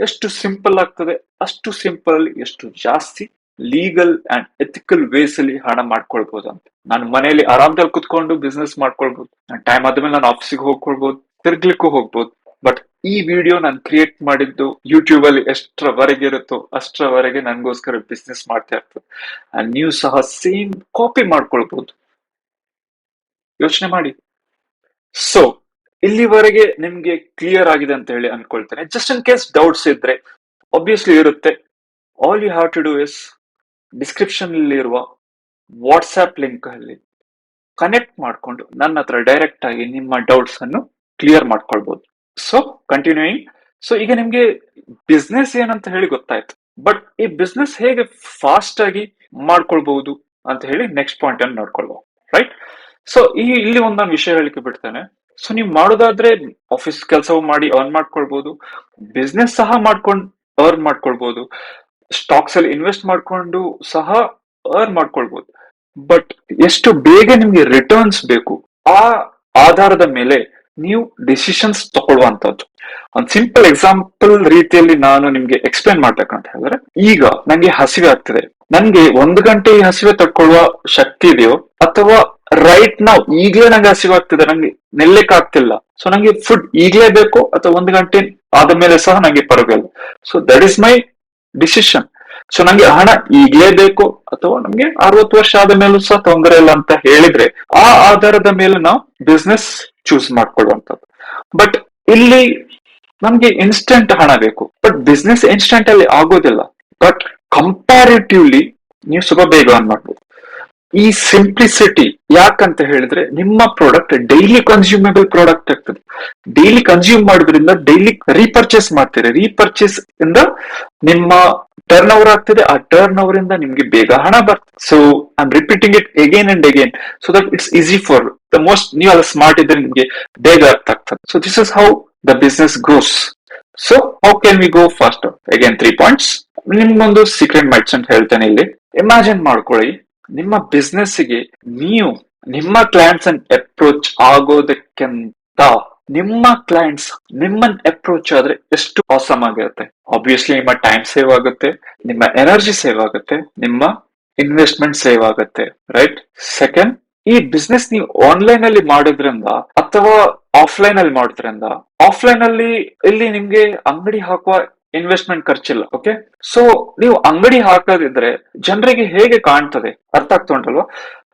ಎಷ್ಟು ಸಿಂಪಲ್ ಆಗ್ತದೆ, ಅಷ್ಟು ಸಿಂಪಲ್ ಎಷ್ಟು ಜಾಸ್ತಿ ಲೀಗಲ್ ಅಂಡ್ ಎಥಿಕಲ್ ವೇಸ್ ಅಲ್ಲಿ ಹಣ ಮಾಡ್ಕೊಳ್ಬಹುದು ಅಂತ. ನಾನು ಮನೆಯಲ್ಲಿ ಆರಾಮದಲ್ಲಿ ಕುತ್ಕೊಂಡು ಬಿಸ್ನೆಸ್ ಮಾಡ್ಕೊಳ್ಬಹುದು ಟೈಮ್ ಆದ್ಮೇಲೆ ನಾನು ಆಫೀಸಿಗೆ ಹೋಗ್ಕೊಳ್ಬಹುದು ತಿರ್ಗ್ಲಿಕ್ಕೂ ಹೋಗ್ಬಹುದು ಬಟ್ ಈ ವಿಡಿಯೋ ನಾನು ಕ್ರಿಯೇಟ್ ಮಾಡಿದ್ದು ಯೂಟ್ಯೂಬ್ ಅಲ್ಲಿ ಎಷ್ಟರವರೆಗೆ ಇರುತ್ತೋ ಅಷ್ಟರವರೆಗೆ ನನಗೋಸ್ಕರ ಬಿಸ್ನೆಸ್ ಮಾಡ್ತಾ ಇರ್ತದೆ. ಅಂಡ್ ನೀವು ಸಹ ಸೇಮ್ ಕಾಪಿ ಮಾಡ್ಕೊಳ್ಬಹುದು ಯೋಚನೆ ಮಾಡಿ. ಸೊ ಇಲ್ಲಿವರೆಗೆ ನಿಮ್ಗೆ ಕ್ಲಿಯರ್ ಆಗಿದೆ ಅಂತ ಹೇಳಿ ಅನ್ಕೊಳ್ತೇನೆ. ಜಸ್ಟ್ ಇನ್ ಕೇಸ್ ಡೌಟ್ಸ್ ಇದ್ರೆ ಆಬ್ವಿಯಸ್ಲಿ ಇರುತ್ತೆ. All you have to do is description ಇರುವ ವಾಟ್ಸ್ಆಪ್ ಲಿಂಕ್ ಅಲ್ಲಿ ಕನೆಕ್ಟ್ ಮಾಡಿಕೊಂಡು ನನ್ನ ಹತ್ರ ಡೈರೆಕ್ಟ್ ಆಗಿ ನಿಮ್ಮ ಡೌಟ್ಸ್ ಅನ್ನು ಕ್ಲಿಯರ್ ಮಾಡ್ಕೊಳ್ಬಹುದು ಸೊ ಕಂಟಿನ್ಯೂಯಿಂಗ್ ಸೊ ಈಗ ನಿಮ್ಗೆ ಬಿಸ್ನೆಸ್ ಏನಂತ ಹೇಳಿ ಗೊತ್ತಾಯ್ತು. ಬಟ್ ಈ ಬಿಸ್ನೆಸ್ ಹೇಗೆ ಫಾಸ್ಟ್ ಆಗಿ ಮಾಡ್ಕೊಳ್ಬಹುದು ಅಂತ ಹೇಳಿ ನೆಕ್ಸ್ಟ್ ಪಾಯಿಂಟ್ ಅನ್ನು ನೋಡ್ಕೊಳ್ಬಹುದು ರೈಟ್ ಸೊ ಈ, ಇಲ್ಲಿ ಒಂದು ನಾನು ವಿಷಯ ಹೇಳಿಕೆ ಬಿಡ್ತೇನೆ. ಸೊ ನೀವು ಮಾಡೋದಾದ್ರೆ ಆಫೀಸ್ ಕೆಲಸವು ಮಾಡಿ ಅರ್ನ್ ಮಾಡ್ಕೊಳ್ಬಹುದು ಬಿಸ್ನೆಸ್ ಸಹ ಮಾಡ್ಕೊಂಡು ಅರ್ನ್ ಮಾಡ್ಕೊಳ್ಬಹುದು ಸ್ಟಾಕ್ಸ್ ಅಲ್ಲಿ ಇನ್ವೆಸ್ಟ್ ಮಾಡ್ಕೊಂಡು ಸಹ ಅರ್ನ್ ಮಾಡ್ಕೊಳ್ಬಹುದು ಬಟ್ ಎಷ್ಟು ಬೇಗ ನಿಮ್ಗೆ ರಿಟರ್ನ್ಸ್ ಬೇಕು, ಆ ಆಧಾರದ ಮೇಲೆ ನೀವು ಡಿಸಿಷನ್ಸ್ ತಗೊಳ್ಳುವಂತದ್ದು ಒಂದು ಸಿಂಪಲ್ ಎಕ್ಸಾಂಪಲ್ ರೀತಿಯಲ್ಲಿ ನಾನು ನಿಮ್ಗೆ ಎಕ್ಸ್ಪ್ಲೇನ್ ಮಾಡ್ಬೇಕಂತ ಹೇಳಿದ್ರೆ, ಈಗ ನಂಗೆ ಹಸಿವೆ ಆಗ್ತಿದೆ. ನನ್ಗೆ ಒಂದು ಗಂಟೆ ಹಸಿವೆ ತಡ್ಕೊಳ್ಳುವ ಶಕ್ತಿ ಇದೆಯೋ, ಅಥವಾ ರೈಟ್ ನಾವು ಈಗಲೇ ನಂಗೆ ಹಸಿವಾಗ್ತಿದೆ ನಂಗೆ ನಿಲ್ಲಕ್ಕೆ ಆಗ್ತಿಲ್ಲ. ಸೊ ನಂಗೆ ಫುಡ್ ಈಗಲೇ ಬೇಕು ಅಥವಾ ಒಂದು ಗಂಟೆ ಆದ ಮೇಲೆ ಸಹ ನಂಗೆ ಪರವಾಗಿಲ್ಲ. So that is my decision so ನಂಗೆ ಹಣ ಈಗಲೇ ಬೇಕು ಅಥವಾ ನಮ್ಗೆ ಅರವತ್ತು ವರ್ಷ ಆದ ಮೇಲೂ ಸಹ ತೊಂದರೆ ಇಲ್ಲ ಅಂತ ಹೇಳಿದ್ರೆ ಆ ಆಧಾರದ ಮೇಲೆ ನಾವು ಬಿಸ್ನೆಸ್ ಚೂಸ್ ಮಾಡ್ಕೊಳ್ಳುವಂಥದ್ದು. ಬಟ್ ಇಲ್ಲಿ ನಮ್ಗೆ ಇನ್ಸ್ಟೆಂಟ್ ಹಣ ಬೇಕು. ಬಟ್ ಬಿಸ್ನೆಸ್ ಇನ್ಸ್ಟೆಂಟ್ ಅಲ್ಲಿ ಆಗೋದಿಲ್ಲ. ಬಟ್ ಕಂಪ್ಯಾರಿಟಿವ್ಲಿ ನೀವು ಸ್ವಲ್ಪ ಬೇಗ ಅನ್ ಮಾಡ್ಬೋದು. ಈ ಸಿಂಪ್ಲಿಸಿಟಿ ಯಾಕಂತ ಹೇಳಿದ್ರೆ ನಿಮ್ಮ ಪ್ರಾಡಕ್ಟ್ ಡೈಲಿ ಕನ್ಸ್ಯೂಮೇಬಲ್ ಪ್ರಾಡಕ್ಟ್ ಆಗ್ತದೆ. ಡೈಲಿ ಕನ್ಸ್ಯೂಮ್ ಮಾಡೋದ್ರಿಂದ ಡೈಲಿ ರೀಪರ್ಚೇಸ್ ಮಾಡ್ತೀರಿ. ರೀಪರ್ಚೇಸ್ ಇಂದ ನಿಮ್ಮ ಟರ್ನ್ ಓವರ್ ಆಗ್ತದೆ. ಆ ಟರ್ನ್ ಓವರ್ ಇಂದ ನಿಮ್ಗೆ ಬೇಗ ಹಣ ಬರ್ತದೆ. So I am repeating it again and again so that it's easy for the most ನೀವೆಲ್ಲ ಸ್ಮಾರ್ಟ್ ಇದ್ರೆ ನಿಮ್ಗೆ ಬೇಗ ಅರ್ಥ ಆಗ್ತದೆ. So this is how the business grows so how can we go fast again three points ನಿಮ್ಗೊಂದು secret ಮೈಟ್ಸ್ ಅಂತ ಹೇಳ್ತೇನೆ ಇಲ್ಲಿ. ಇಮ್ಯಾಜಿನ್ ಮಾಡ್ಕೊಳ್ಳಿ. ನಿಮ್ಮ ಬಿಸ್ನೆಸ್ಗೆ ನೀವು ನಿಮ್ಮ ಕ್ಲೈಂಟ್ಸ್ ಅನ್ ಅಪ್ರೋಚ್ ಆಗೋದಕ್ಕಿಂತ ನಿಮ್ಮ ಕ್ಲೈಂಟ್ಸ್ ನಿಮ್ಮನ್ ಅಪ್ರೋಚ್ ಆದ್ರೆ ಎಷ್ಟು ಆಸಮ್ ಆಗಿರುತ್ತೆ. ಆಬ್ವಿಯಸ್ಲಿ ನಿಮ್ಮ ಟೈಮ್ ಸೇವ್ ಆಗುತ್ತೆ, ನಿಮ್ಮ ಎನರ್ಜಿ ಸೇವ್ ಆಗುತ್ತೆ, ನಿಮ್ಮ ಇನ್ವೆಸ್ಟ್ಮೆಂಟ್ ಸೇವ್ ಆಗುತ್ತೆ ರೈಟ್ ಸೆಕೆಂಡ್ ಈ ಬಿಸ್ನೆಸ್ ನೀವು ಆನ್ಲೈನ್ ಅಲ್ಲಿ ಮಾಡೋದ್ರಿಂದ ಅಥವಾ ಆಫ್ಲೈನ್ ಅಲ್ಲಿ ಮಾಡೋದ್ರಿಂದ ಆಫ್ಲೈನ್ ಅಲ್ಲಿ, ಇಲ್ಲಿ ನಿಮ್ಗೆ ಅಂಗಡಿ ಹಾಕುವ ಇನ್ವೆಸ್ಟ್ಮೆಂಟ್ ಖರ್ಚಿಲ್ಲ ಓಕೆ ಸೊ ನೀವು ಅಂಗಡಿ ಹಾಕದಿದ್ರೆ ಜನರಿಗೆ ಹೇಗೆ ಕಾಣ್ತದೆ? ಅರ್ಥ ಆಗ್ತಾ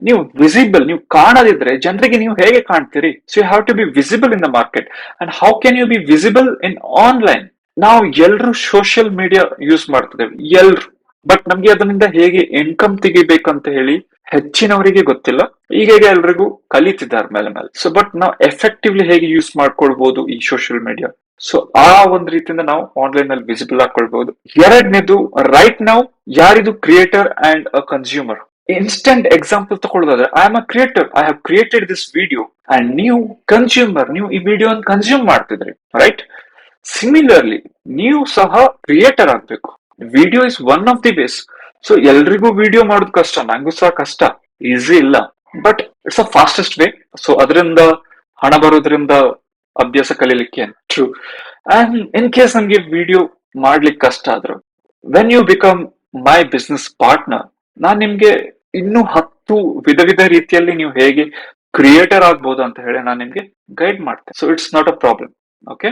ನೀವು ವಿಸಿಬಲ್ ನೀವು ಕಾಣದಿದ್ರೆ ಜನರಿಗೆ ನೀವು ಹೇಗೆ ಕಾಣ್ತೀರಿ? So you have to be visible in the market and how can you be visible in online ನಾವು ಎಲ್ರು ಸೋಷಿಯಲ್ ಮೀಡಿಯಾ ಯೂಸ್ ಮಾಡ್ತಿದ್ದೇವೆ, ಎಲ್ರು. ಬಟ್ ನಮ್ಗೆ ಅದರಿಂದ ಹೇಗೆ ಇನ್ಕಮ್ ತೆಗಿಬೇಕಂತ ಹೇಳಿ ಹೆಚ್ಚಿನವರಿಗೆ ಗೊತ್ತಿಲ್ಲ. ಈಗ ಎಲ್ರಿಗೂ ಕಲಿತಿದ್ದಾರೆ ಮೇಲೆ ಮೇಲೆ. ಸೊ ಬಟ್ ನಾವು ಎಫೆಕ್ಟಿವ್ಲಿ ಹೇಗೆ ಯೂಸ್ ಮಾಡ್ಕೊಳ್ಬಹುದು ಈ ಸೋಷಿಯಲ್ ಮೀಡಿಯಾ ಸೊ ಆ ಒಂದ್ ರೀತಿಯಿಂದ ನಾವು ಆನ್ಲೈನ್ ಅಲ್ಲಿ ವಿಸಿಬಲ್ ಹಾಕೊಳ್ಬಹುದು ಎರಡನೇದು ರೈಟ್ ನಾವು ಯಾರಿದು creator and a consumer instant example ತಗೊಳ್ಳೋದಾದ್ರೆ I am a creator I have created this video and ನೀವು ಕನ್ಸ್ಯೂಮರ್ ನೀವು ಈ ವಿಡಿಯೋ ಕನ್ಸ್ಯೂಮ್ ಮಾಡ್ತಿದ್ರಿ ರೈಟ್ ಸಿಮಿಲರ್ಲಿ ನೀವು ಸಹ ಕ್ರಿಯೇಟರ್ ಆಗ್ಬೇಕು. Video is one of the base so ಎಲ್ರಿಗೂ ವಿಡಿಯೋ ಮಾಡೋದು ಕಷ್ಟ, ನಂಗೂ ಸಹ ಕಷ್ಟ. ಈಸಿ ಇಲ್ಲ. But it's a fastest way so ಅದರಿಂದ, ಹಣ ಬರೋದ್ರಿಂದ ಅಭ್ಯಾಸ ಕಲೀಲಿಕ್ಕೆ. ಟ್ರೂ ಅಂಡ್ ಇನ್ ಕೇಸ್ ನಮ್ಗೆ ವಿಡಿಯೋ ಮಾಡ್ಲಿಕ್ಕೆ ಕಷ್ಟ ಆದ್ರು when you become my business partner ನಾನ್ ನಿಮ್ಗೆ ಇನ್ನೂ ಹತ್ತು ವಿಧ ವಿಧ ರೀತಿಯಲ್ಲಿ ನೀವು ಹೇಗೆ ಕ್ರಿಯೇಟರ್ ಆಗ್ಬೋದು ಅಂತ ಹೇಳಿ ನಾನು ನಿಮ್ಗೆ ಗೈಡ್ ಮಾಡ್ತೇನೆ. So it's not a problem okay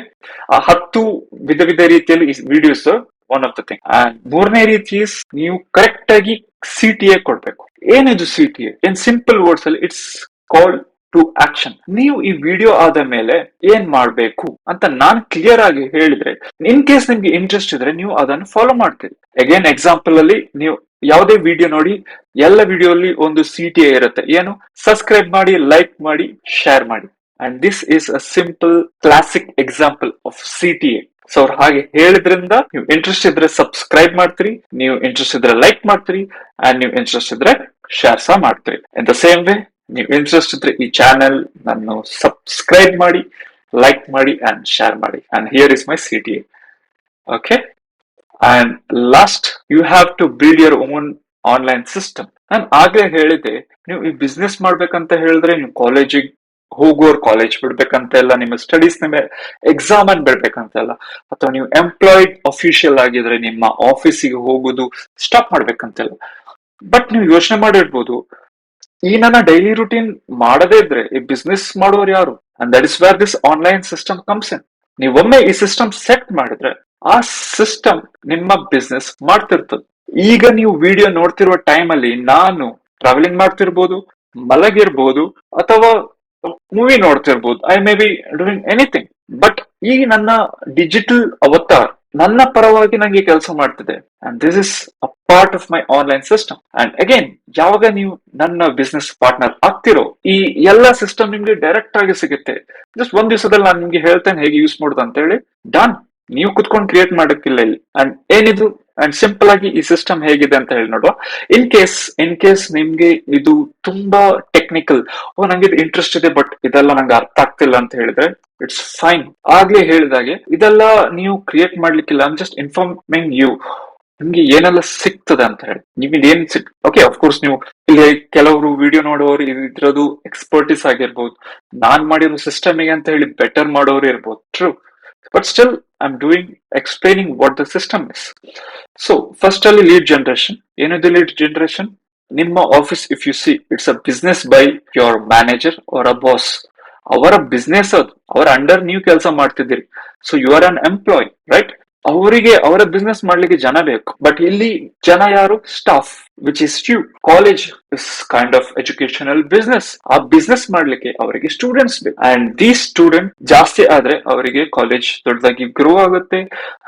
ಆ ಹತ್ತು ವಿಧ ವಿಧ ರೀತಿಯಲ್ಲಿ videos one of the thing and ಮೂರನೇ ರೀತಿ ನೀವು ಕರೆಕ್ಟ್ ಆಗಿ ಸಿ ಟಿ ಎ ಕೊಡ್ಬೇಕು. ಏನಿದು C T A in simple words ಅಲ್ಲಿ ಇಟ್ಸ್ ಕಾಲ್ಡ್ ಟು ಆಕ್ಷನ್ ನೀವು ಈ ವಿಡಿಯೋ ಆದ ಮೇಲೆ ಏನ್ ಮಾಡ್ಬೇಕು ಅಂತ ನಾನ್ ಕ್ಲಿಯರ್ ಆಗಿ ಹೇಳಿದ್ರೆ ಇನ್ ಕೇಸ್ ನಿಮ್ಗೆ ಇಂಟ್ರೆಸ್ಟ್ ಇದ್ರೆ ನೀವು ಅದನ್ನು ಫಾಲೋ ಮಾಡ್ತೀರಿ. ಅಗೇನ್ ಎಕ್ಸಾಂಪಲ್ ಅಲ್ಲಿ ನೀವು ಯಾವುದೇ ವಿಡಿಯೋ ನೋಡಿ, ಎಲ್ಲ ವಿಡಿಯೋ ಅಲ್ಲಿ ಒಂದು ಸಿ ಟಿ ಎ ಇರುತ್ತೆ. ಏನು? ಸಬ್ಸ್ಕ್ರೈಬ್ ಮಾಡಿ ಲೈಕ್ ಮಾಡಿ ಶೇರ್ ಮಾಡಿ. And this is a simple classic example of C T A so ಅವ್ರು ಹಾಗೆ ಹೇಳಿದ್ರಿಂದ ನೀವು ಇಂಟ್ರೆಸ್ಟ್ ಇದ್ರೆ ಸಬ್ಸ್ಕ್ರೈಬ್ ಮಾಡ್ತೀರಿ, ನೀವು ಇಂಟ್ರೆಸ್ಟ್ ಇದ್ರೆ ಲೈಕ್ ಮಾಡ್ತೀರಿ ಅಂಡ್ ನೀವು ಇಂಟ್ರೆಸ್ಟ್ ಇದ್ರೆ ಶೇರ್ ಸಹ ಮಾಡ್ತೀರಿ. ಇನ್ ದ ಸೇಮ್ ವೇ ನೀವು ಇಂಟ್ರೆಸ್ಟ್ ಇದ್ರೆ ಈ ಚಾನೆಲ್ ನಾನು ಸಬ್ಸ್ಕ್ರೈಬ್ ಮಾಡಿ ಲೈಕ್ ಮಾಡಿ ಅಂಡ್ ಶೇರ್ ಮಾಡಿ. And here is my C T okay and last you have to build your own online system ನಾನು ಆಗ್ಲೇ ಹೇಳಿದೆ ನೀವು ಈ ಬಿಸ್ನೆಸ್ ಮಾಡ್ಬೇಕಂತ ಹೇಳಿದ್ರೆ ನೀವು ಕಾಲೇಜಿಗೆ ಹೋಗೋರ್ ಕಾಲೇಜ್ ಬಿಡ್ಬೇಕಂತ ಇಲ್ಲ, ನಿಮ್ಮ ಸ್ಟಡೀಸ್ ನಿಮ್ಮ ಎಕ್ಸಾಮ್ ಅನ್ ಬಿಡ್ಬೇಕಂತ ಇಲ್ಲ. ಅಥವಾ ನೀವು ಎಂಪ್ಲಾಯ್ಡ್ ಅಫಿಷಿಯಲ್ ಆಗಿದ್ರೆ ನಿಮ್ಮ ಆಫೀಸಿಗೆ ಹೋಗುದು ಸ್ಟಾಪ್ ಮಾಡ್ಬೇಕಂತಿಲ್ಲ ಬಟ್ ನೀವು ಯೋಚನೆ ಮಾಡಿರ್ಬೋದು ಈ ನನ್ನ ಡೈಲಿ ರುಟೀನ್ ಮಾಡದೇ ಇದ್ರೆ, ಈ ಬಿಸ್ನೆಸ್ ಮಾಡೋರು ಯಾರು? And that is where this online system comes in ನೀವೊಮ್ಮೆ ಈ ಸಿಸ್ಟಮ್ ಸೆಟ್ ಮಾಡಿದ್ರೆ, ಆ ಸಿಸ್ಟಮ್ ನಿಮ್ಮ ಬಿಸ್ನೆಸ್ ಮಾಡ್ತಿರ್ತದೆ. ಈಗ ನೀವು ವಿಡಿಯೋ ನೋಡ್ತಿರುವ ಟೈಮ್ ಅಲ್ಲಿ ನಾನು ಟ್ರಾವೆಲಿಂಗ್ ಮಾಡ್ತಿರ್ಬೋದು, ಮಲಗಿರ್ಬೋದು, ಅಥವಾ ಮೂವಿ ನೋಡ್ತಿರ್ಬೋದು I may be doing anything but ಈ ನನ್ನ ಡಿಜಿಟಲ್ ಅವತಾರ್ ನನ್ನ ಪರವಾಗಿ ನಂಗೆ ಕೆಲಸ ಮಾಡ್ತಿದೆ. And this is a part of my online system and again ಯಾವಾಗ ನೀವು ನನ್ನ ಬಿಸ್ನೆಸ್ ಪಾರ್ಟ್ನರ್ ಆಗ್ತಿರೋ, ಈ ಎಲ್ಲ ಸಿಸ್ಟಮ್ ನಿಮ್ಗೆ ಡೈರೆಕ್ಟ್ ಆಗಿ ಸಿಗುತ್ತೆ. ಜಸ್ಟ್ ಒಂದ್ ದಿವಸದಲ್ಲಿ ನಾನು ನಿಮ್ಗೆ ಹೇಳ್ತೇನೆ ಹೇಗೆ ಯೂಸ್ ಮಾಡುದು ಅಂತ ಹೇಳಿ ಡನ್ ನೀವು ಕುತ್ಕೊಂಡು ಕ್ರಿಯೇಟ್ ಮಾಡಕ್ಕಿಲ್ಲ ಇಲ್ಲಿ. ಅಂಡ್ ಏನಿದು? ಅಂಡ್ ಸಿಂಪಲ್ ಆಗಿ ಈ ಸಿಸ್ಟಮ್ ಹೇಗಿದೆ ಅಂತ ಹೇಳಿ ನೋಡುವ. ಇನ್ ಕೇಸ್ ಇನ್ ಕೇಸ್ ನಿಮ್ಗೆ ಇದು ತುಂಬಾ ಟೆಕ್ನಿಕಲ್ ಓ ನಂಗೆ ಇದು ಇಂಟ್ರೆಸ್ಟ್ ಇದೆ ಬಟ್ ಇದೆಲ್ಲ ನಂಗೆ ಅರ್ಥ ಆಗ್ತಿಲ್ಲ ಅಂತ ಹೇಳಿದ್ರೆ ಇಟ್ಸ್ ಫೈನ್ ಆಗ್ಲೇ ಹೇಳಿದಾಗೆ ಇದೆಲ್ಲ ನೀವು ಕ್ರಿಯೇಟ್ ಮಾಡ್ಲಿಕ್ಕಿಲ್ಲ ಐಮ್ ಜಸ್ಟ್ ಇನ್ಫಾರ್ಮಿಂಗ್ ಯು ನಿಮ್ಗೆ ಏನೆಲ್ಲ ಸಿಗ್ತದೆ ಅಂತ ಹೇಳಿ. ನಿಮಗೆ ಏನ್ ಸಿಕ್ ಓಕೆ ಅಫ್ಕೋರ್ಸ್ ನೀವು ಇಲ್ಲಿ ಕೆಲವರು ವಿಡಿಯೋ ನೋಡೋರು ಇದ್ರದ್ದು ಎಕ್ಸ್ಪರ್ಟಿಸ್ ಆಗಿರ್ಬೋದು. ನಾನ್ ಮಾಡಿರೋ ಸಿಸ್ಟಮಿಗೆ ಅಂತ ಹೇಳಿ ಬೆಟರ್ ಮಾಡೋರು ಇರ್ಬೋದು. True but still I am doing explaining what the system is so first ಅಲ್ಲಿ ಲೀಡ್ ಜನರೇಷನ್ ಏನಿದೆ ಲೀಡ್ ಜನರೇಷನ್ ನಿಮ್ಮ office if you see it's a business by your manager ಅವರ ಬಾಸ್ ಅವರ ಬಿಸ್ನೆಸ್ ಅದು ಅವರ ಅಂಡರ್ ನೀವು ಕೆಲಸ ಮಾಡ್ತಿದ್ದೀರಿ so you are an employ right ಅವರಿಗೆ, ಅವರ ಬಿಸ್ನೆಸ್ ಮಾಡ್ಲಿಕ್ಕೆ ಜನ ಬೇಕು. ಬಟ್ ಇಲ್ಲಿ ಜನ ಯಾರು? Staff which is you college is kind of educational business ಆ ಬಿಸ್ನೆಸ್ ಮಾಡ್ಲಿಕ್ಕೆ ಅವರಿಗೆ ಸ್ಟೂಡೆಂಟ್ಸ್ ಬೇಕು. ಅಂಡ್ ದಿ ಸ್ಟೂಡೆಂಟ್ ಜಾಸ್ತಿ ಆದ್ರೆ ಅವರಿಗೆ ಕಾಲೇಜ್ ದೊಡ್ಡದಾಗಿ ಗ್ರೋ ಆಗುತ್ತೆ.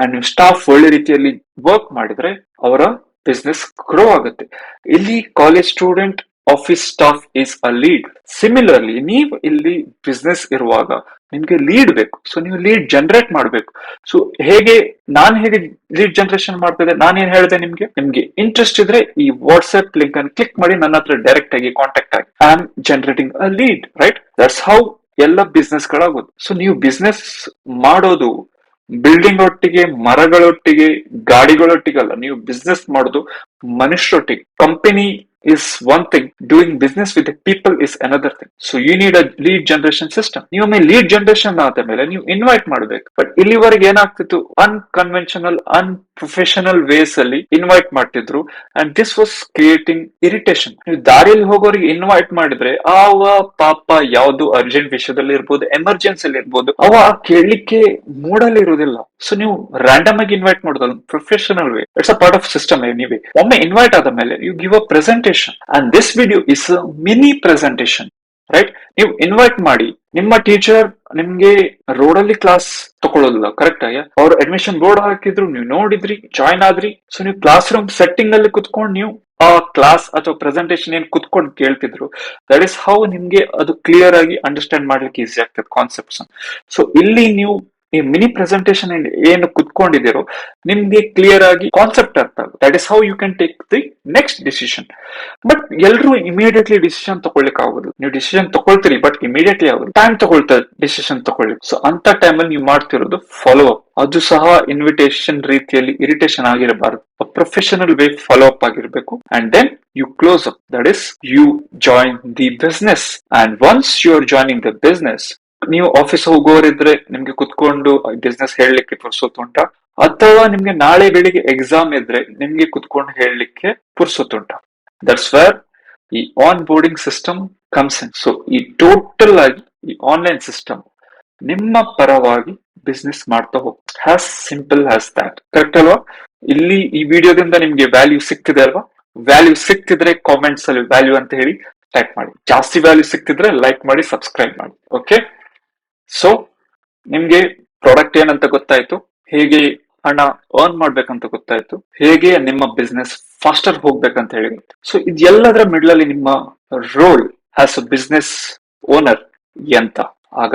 ಅಂಡ್ ಸ್ಟಾಫ್ ಒಳ್ಳೆ ರೀತಿಯಲ್ಲಿ ವರ್ಕ್ ಮಾಡಿದ್ರೆ ಅವರ ಬಿಸ್ನೆಸ್ ಗ್ರೋ ಆಗುತ್ತೆ. ಇಲ್ಲಿ college student office staff is a lead similarly ನೀವು ಇಲ್ಲಿ ಬಿಸ್ನೆಸ್ ಇರುವಾಗ ನಿಮ್ಗೆ ಲೀಡ್ ಬೇಕು. ಸೊ ನೀವು ಲೀಡ್ ಜನರೇಟ್ ಮಾಡಬೇಕು. ಸೊ ಹೇಗೆ, ನಾನು ಹೇಗೆ ಲೀಡ್ ಜನರೇಷನ್ ಮಾಡ್ತಿದ್ದೆ? ನಾನೇನ್ ಹೇಳಿದೆ ನಿಮ್ಗೆ? ನಿಮ್ಗೆ ಇಂಟ್ರೆಸ್ಟ್ ಇದ್ರೆ ಈ ವಾಟ್ಸ್ಆಪ್ ಲಿಂಕ್ ಅನ್ನು ಕ್ಲಿಕ್ ಮಾಡಿ ನನ್ನ ಹತ್ರ ಡೈರೆಕ್ಟ್ ಆಗಿ ಕಾಂಟ್ಯಾಕ್ಟ್ ಆಗಿ. I am generating a lead right that's how ಎಲ್ಲ ಬಿಸ್ನೆಸ್ ಗಳಾಗೋದು. ಸೊ ನೀವು ಬಿಸ್ನೆಸ್ ಮಾಡೋದು ಬಿಲ್ಡಿಂಗ್ ಒಟ್ಟಿಗೆ ಮರಗಳೊಟ್ಟಿಗೆ, ಗಾಡಿಗಳೊಟ್ಟಿಗೆ ಅಲ್ಲ. ನೀವು ಬಿಸ್ನೆಸ್ ಮಾಡೋದು ಮನುಷ್ಯರೊಟ್ಟಿಗೆ. Company is one thing doing business with the people is another thing so you need a lead generation system ನೀವೊಮ್ಮೆ ಲೀಡ್ ಜನರೇಷನ್ ಆದ ಮೇಲೆ ನೀವು ಇನ್ವೈಟ್ ಮಾಡಬೇಕು ಬಟ್ ಇಲ್ಲಿವರೆಗೆ ಏನಾಗ್ತಿತ್ತು ಅನ್ಕನ್ವೆನ್ಷನಲ್ ಅನ್ಪ್ರೊಫೆಷನಲ್ ವೇಸ್ ಅಲ್ಲಿ ಇನ್ವೈಟ್ ಮಾಡ್ತಿದ್ರು. And this was creating irritation ನೀವು ದಾರಿಯಲ್ಲಿ ಹೋಗೋರಿಗೆ ಇನ್ವೈಟ್ ಮಾಡಿದ್ರೆ ಅವ ಪಾಪ ಯಾವ್ದು ಅರ್ಜೆಂಟ್ ವಿಷಯದಲ್ಲಿ ಇರ್ಬೋದು ಎಮರ್ಜೆನ್ಸಿ ಇರ್ಬೋದು, ಅವ ಕೇಳಲಿಕ್ಕೆ ಮೂಡಲ್ಲಿ ಇರುವುದಿಲ್ಲ. ಸೊ ನೀವು ರ್ಯಾಂಡಮ್ ಆಗಿ ಇನ್ವೈಟ್ ಮಾಡೋದಲ್ಲ professional way it's a part of system ನೀವೇ ಒಮ್ಮೆ ಇನ್ವೈಟ್ ಆದ ಮೇಲೆ you give a presentation and this video is mini presentation right ನೀವು ಇನ್ವೈಟ್ ಮಾಡಿ, ನಿಮ್ಮ ಟೀಚರ್ ನಿಮ್ಗೆ ರೋಡ್ ಅಲ್ಲಿ ಕ್ಲಾಸ್ ತಗೊಳ್ಳೋದಿಲ್ಲ ಕರೆಕ್ಟ್ ಆಗಿ ಅವ್ರು ಅಡ್ಮಿಷನ್ ಬೋರ್ಡ್ ಹಾಕಿದ್ರು, ನೀವು ನೋಡಿದ್ರಿ ಜಾಯ್ನ್ ಆದ್ರಿ. ಸೊ ನೀವು ಕ್ಲಾಸ್ ರೂಮ್ ಸೆಟ್ಟಿಂಗ್ ಅಲ್ಲಿ ಕುತ್ಕೊಂಡು ನೀವು ಆ ಕ್ಲಾಸ್ ಅಥವಾ ಪ್ರೆಸೆಂಟೇಶನ್ ಏನ್ ಕುತ್ಕೊಂಡು ಕೇಳ್ತಿದ್ರು ದಟ್ ಇಸ್ ಹೌ ನಿಮ್ಗೆ ಅದು ಕ್ಲಿಯರ್ ಆಗಿ ಅಂಡರ್ಸ್ಟ್ಯಾಂಡ್ ಮಾಡ್ಲಿಕ್ಕೆ ಈಸಿ ಆಗ್ತದೆ ಕಾನ್ಸೆಪ್ಟ್ಸ್ ಸೊ ಇಲ್ಲಿ ನೀವು ಈ ಮಿನಿ ಪ್ರೆಸೆಂಟೇಶನ್ ಏನು ಕುತ್ಕೊಂಡಿದ್ದೀರೋ, ನಿಮ್ಗೆ ಕ್ಲಿಯರ್ ಆಗಿ ಕಾನ್ಸೆಪ್ಟ್ ಅರ್ಥ ಆಗುತ್ತೆ. That is how you can take the next decision but ಎಲ್ಲರೂ ಇಮಿಡಿಯೇಟ್ಲಿ ಡಿಸಿಷನ್ ತಗೊಳ್ಳಿಕ್ ಆಗೋದು ನೀವು ಡಿಸಿಷನ್ ತಗೊಳ್ತೀರಿ ಬಟ್ ಇಮಿಡಿಯೇಟ್ಲಿ ಆಗೋದು ಟೈಮ್ ತಗೊಳ್ತಾರೆ ಡಿಸಿಷನ್ ತಗೊಳ್ಳಿ. ಸೊ ಅಂತ ಟೈಮಲ್ಲಿ ನೀವು ಮಾಡ್ತಿರೋದು ಫಾಲೋ ಅಪ್ ಅದು ಸಹ ಇನ್ವಿಟೇಷನ್ ರೀತಿಯಲ್ಲಿ ಇರಿಟೇಷನ್ ಆಗಿರಬಾರದು. ಪ್ರೊಫೆಷನಲ್ ವೇ ಫಾಲೋ ಅಪ್ ಆಗಿರ್ಬೇಕು. And then you close up that is you join the business and once you are joining the business ನೀವು ಆಫೀಸ್ ಹೋಗೋರಿದ್ರೆ ನಿಮ್ಗೆ ಕುತ್ಕೊಂಡು ಬಿಸ್ನೆಸ್ ಹೇಳಲಿಕ್ಕೆ ಪುರ್ಸೊತ್ತುಂಟ ಅಥವಾ ನಿಮ್ಗೆ ನಾಳೆ ಬೆಳಿಗ್ಗೆ ಎಕ್ಸಾಮ್ ಇದ್ರೆ ನಿಮ್ಗೆ ಕುತ್ಕೊಂಡು ಹೇಳಲಿಕ್ಕೆ ಪುರ್ಸೊತ್ತುಂಟ ದಟ್ಸ್ ವೇರ್ ಈ onboarding system comes in so ಈ ಟೋಟಲ್ ಆಗಿ ಈ ಆನ್ಲೈನ್ ಸಿಸ್ಟಮ್ ನಿಮ್ಮ ಪರವಾಗಿ ಬಿಸ್ನೆಸ್ ಮಾಡ್ತಾ ಹೋಗಿ. As simple as that correct ಅಲ್ವಾ? ಇಲ್ಲಿ ಈ ವಿಡಿಯೋದಿಂದ ನಿಮ್ಗೆ ವ್ಯಾಲ್ಯೂ ಸಿಕ್ತಿದೆ ಅಲ್ವಾ? ವ್ಯಾಲ್ಯೂ ಸಿಕ್ತಿದ್ರೆ ಕಾಮೆಂಟ್ಸ್ ಅಲ್ಲಿ ವ್ಯಾಲ್ಯೂ ಅಂತ ಹೇಳಿ ಟೈಪ್ ಮಾಡಿ. ಜಾಸ್ತಿ ವ್ಯಾಲ್ಯೂ ಸಿಕ್ತಿದ್ರೆ ಲೈಕ್ ಮಾಡಿ ಸಬ್ಸ್ಕ್ರೈಬ್ ಮಾಡಿ. ಓಕೆ ಸೊ ನಿಮ್ಗೆ ಪ್ರಾಡಕ್ಟ್ ಏನಂತ ಗೊತ್ತಾಯ್ತು? ಹೇಗೆ ಹಣ ಅರ್ನ್ ಮಾಡ್ಬೇಕಂತ ಗೊತ್ತಾಯ್ತು? ಹೇಗೆ ನಿಮ್ಮ ಬಿಸ್ನೆಸ್ ಫಾಸ್ಟರ್ ಹೋಗ್ಬೇಕಂತ ಹೇಳಿ ಸೊ ಇದೆಲ್ಲದರ ಮಿಡ್ಲ್ ಅಲ್ಲಿ ನಿಮ್ಮ role as a business owner ಎಂತ? ಆಗ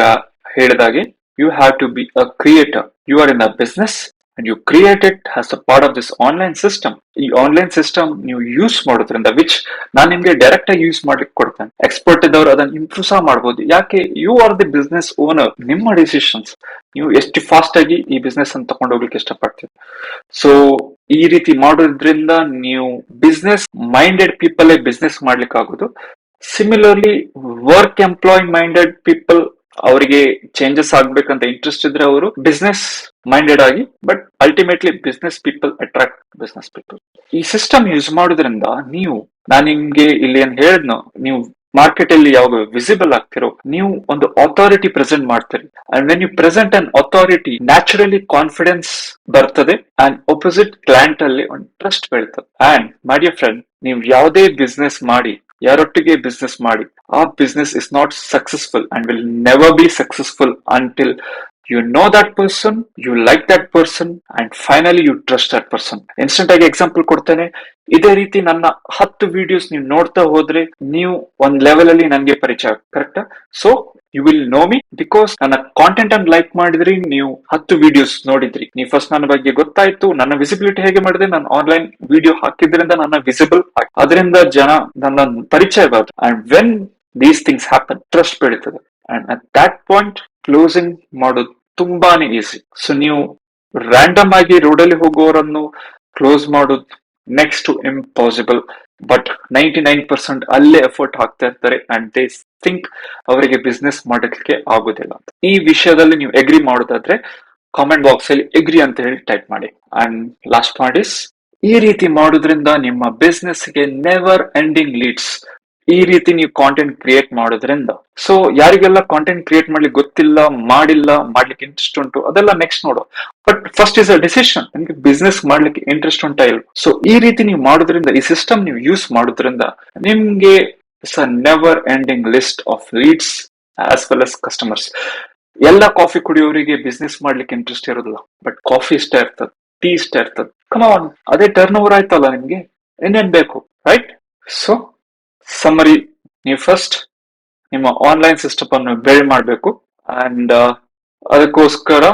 ಹೇಳಿದಾಗೆ you have to be a creator you are in a business and you create it as a part of this online system ಈ online system ನೀವು use ಮಾಡೋದ್ರಿಂದ which ನಾನು ನಿಮ್ಗೆ direct ಆಗಿ use ಮಾಡ್ಲಿಕ್ಕೆ ಕೊಡ್ತೇನೆ. ಎಕ್ಸ್ಪರ್ಟ್ ಇದ್ದವರು ಅದನ್ನ ಇಂಪ್ರೂವ್ ಸಹ ಮಾಡಬಹುದು ಯಾಕೆ? You are the business owner ನಿಮ್ಮ ಡಿಸಿಷನ್ಸ್ ನೀವು ಎಷ್ಟು ಫಾಸ್ಟ್ ಆಗಿ ಈ ಬಿಸ್ನೆಸ್ ಅನ್ನು ತಗೊಂಡು ಹೋಗ್ಲಿಕ್ಕೆ ಇಷ್ಟಪಡ್ತೀವಿ ಸೊ ಈ ರೀತಿ ಮಾಡೋದ್ರಿಂದ ನೀವು ಬಿಸ್ನೆಸ್ ಮೈಂಡೆಡ್ ಪೀಪಲ್ ಬಿಸ್ನೆಸ್ ಮಾಡ್ಲಿಕ್ಕೆ ಆಗೋದು similarly work employ minded people ಅವರಿಗೆ ಚೇಂಜಸ್ ಆಗ್ಬೇಕಂತ ಇಂಟ್ರೆಸ್ಟ್ ಇದ್ರೆ ಅವರು ಬಿಸ್ನೆಸ್ ಮೈಂಡೆಡ್ ಆಗಿ but ultimately business people attract business people ಈ ಸಿಸ್ಟಮ್ ಯೂಸ್ ಮಾಡೋದ್ರಿಂದ ನೀವು, ನಾನು ನಿಮ್ಗೆ ಇಲ್ಲಿ ಏನ್ ಹೇಳಿದ್ನೋ, ನೀವು ಮಾರ್ಕೆಟ್ ಅಲ್ಲಿ ಯಾವಾಗ ವಿಸಿಬಲ್ ಆಗ್ತಿರೋ, ನೀವು ಒಂದು ಅಥಾರಿಟಿ ಪ್ರೆಸೆಂಟ್ ಮಾಡ್ತೀರಿ. And when you present an authority naturally confidence ಬರ್ತದೆ ಅಂಡ್ ಅಪೋಸಿಟ್ ಕ್ಲೈಂಟ್ ಅಲ್ಲಿ ಒಂದು ಟ್ರಸ್ಟ್ ಬೆಳ್ತದೆ. ಅಂಡ್ ಮೈ ಡಿಯರ್ ಫ್ರೆಂಡ್ ನೀವು ಯಾವುದೇ ಬಿಸ್ನೆಸ್ ಮಾಡಿ ಯಾರೊಟ್ಟಿಗೆ ಬಿಸ್ನೆಸ್ ಮಾಡಿ ಆ business is not successful and will never be successful until you know that person you like that person and finally you trust that person instant ಆಗಿ example ಕೊಡ್ತೇನೆ. ಇದೇ ರೀತಿ ನನ್ನ ಹತ್ತು ವಿಡಿಯೋಸ್ ನೀವು ನೋಡ್ತಾ ಹೋದ್ರೆ ನೀವು ಒಂದ್ ಲೆವೆಲ್ ಅಲ್ಲಿ ನನಗೆ ಪರಿಚಯ correct so you will know me because ನನ್ನ ಕಾಂಟೆಂಟ್ ಅನ್ನು ಲೈಕ್ ಮಾಡಿದ್ರಿ, ನೀವು ಹತ್ತು ವಿಡಿಯೋಸ್ ನೋಡಿದ್ರಿ. ನೀವು ಫಸ್ಟ್ ನನ್ನ ಬಗ್ಗೆ ಗೊತ್ತಾಯ್ತು, ನನ್ನ ವಿಸಿಬಿಲಿಟಿ ಹೇಗೆ ಮಾಡಿದೆ, ನಾನು ಆನ್ಲೈನ್ ವಿಡಿಯೋ ಹಾಕಿದ್ರಿಂದ ನನ್ನ ವಿಸಿಬಲ್ ಅದರಿಂದ ಜನ ನನ್ನ ಪರಿಚಯ ಬಾರ್ದು and when these things happen trust ಬೆಳೀತದೆ. And at that point closing ಮಾಡೋದು ತುಂಬಾನೇ ಈಸಿ ಸೊ ನೀವು ರ್ಯಾಂಡಮ್ ಆಗಿ ರೋಡಲ್ಲಿ ಹೋಗೋರನ್ನು ಕ್ಲೋಸ್ ಮಾಡೋದು next to impossible but ninety nine percent ಅಲ್ಲೇ ಎಫರ್ಟ್ ಹಾಕ್ತಾ ಇರ್ತಾರೆ ಅಂಡ್ ದೇ ಥಿಂಕ್ ಅವರಿಗೆ ಬಿಸ್ನೆಸ್ ಮಾಡೋದಕ್ಕೆ ಆಗೋದಿಲ್ಲ ಈ ವಿಷಯದಲ್ಲಿ ನೀವು ಎಗ್ರಿ ಮಾಡೋದಾದ್ರೆ ಕಾಮೆಂಟ್ ಬಾಕ್ಸ್ ಅಲ್ಲಿ ಎಗ್ರಿ ಅಂತ ಹೇಳಿ ಟೈಪ್ ಮಾಡಿ. ಅಂಡ್ ಲಾಸ್ಟ್ ಪಾಯಿಂಟ್ ಇಸ್ ಈ ರೀತಿ ಮಾಡೋದ್ರಿಂದ ನಿಮ್ಮ ಬಿಸ್ನೆಸ್ಗೆ ನೆವರ್ ಎಂಡಿಂಗ್ ಲೀಡ್ಸ್ ಈ ರೀತಿ ನೀವು ಕಾಂಟೆಂಟ್ ಕ್ರಿಯೇಟ್ ಮಾಡೋದ್ರಿಂದ. ಸೊ ಯಾರಿಗೆಲ್ಲ ಕಾಂಟೆಂಟ್ ಕ್ರಿಯೇಟ್ ಮಾಡ್ಲಿಕ್ಕೆ ಗೊತ್ತಿಲ್ಲ, ಮಾಡಿಲ್ಲ ಮಾಡ್ಲಿಕ್ಕೆ ಇಂಟ್ರೆಸ್ಟ್ ಉಂಟು, ಅದೆಲ್ಲ ನೆಕ್ಸ್ಟ್ ನೋಡು. But first is a decision ನಿಮ್ಗೆ ಬಿಸ್ನೆಸ್ ಮಾಡ್ಲಿಕ್ಕೆ ಇಂಟ್ರೆಸ್ಟ್ ಉಂಟಾ ಇಲ್ಲ ಸೊ ಈ ರೀತಿ ನೀವು ಮಾಡೋದ್ರಿಂದ, ಈ ಸಿಸ್ಟಮ್ ನೀವು ಯೂಸ್ ಮಾಡೋದ್ರಿಂದ, ನಿಮ್ಗೆ it's a never ending list of leads as well as customers ಎಲ್ಲ ಕಾಫಿ ಕುಡಿಯೋರಿಗೆ ಬಿಸ್ನೆಸ್ ಮಾಡ್ಲಿಕ್ಕೆ ಇಂಟ್ರೆಸ್ಟ್ ಇರೋದಿಲ್ಲ. ಬಟ್ ಕಾಫಿ ಇಷ್ಟ ಇರ್ತದೆ ಟೀ ಇಷ್ಟ ಇರ್ತದೆ. ಕಮಾನ್ ಅದೇ ಟರ್ನ್ ಓವರ್ ಆಯ್ತಲ್ಲ ನಿಮ್ಗೆ? ಇನ್ನೇನ್ ಬೇಕು ರೈಟ್ ಸೊ ಸಮ್ಮರಿ ನೀವು ಫಸ್ಟ್ ನಿಮ್ಮ ಆನ್ಲೈನ್ ಸಿಸ್ಟಮ್ ಅನ್ನು ಬಿಲ್ಡ್ ಮಾಡಬೇಕು. ಅಂಡ್ ಅದಕ್ಕೋಸ್ಕರ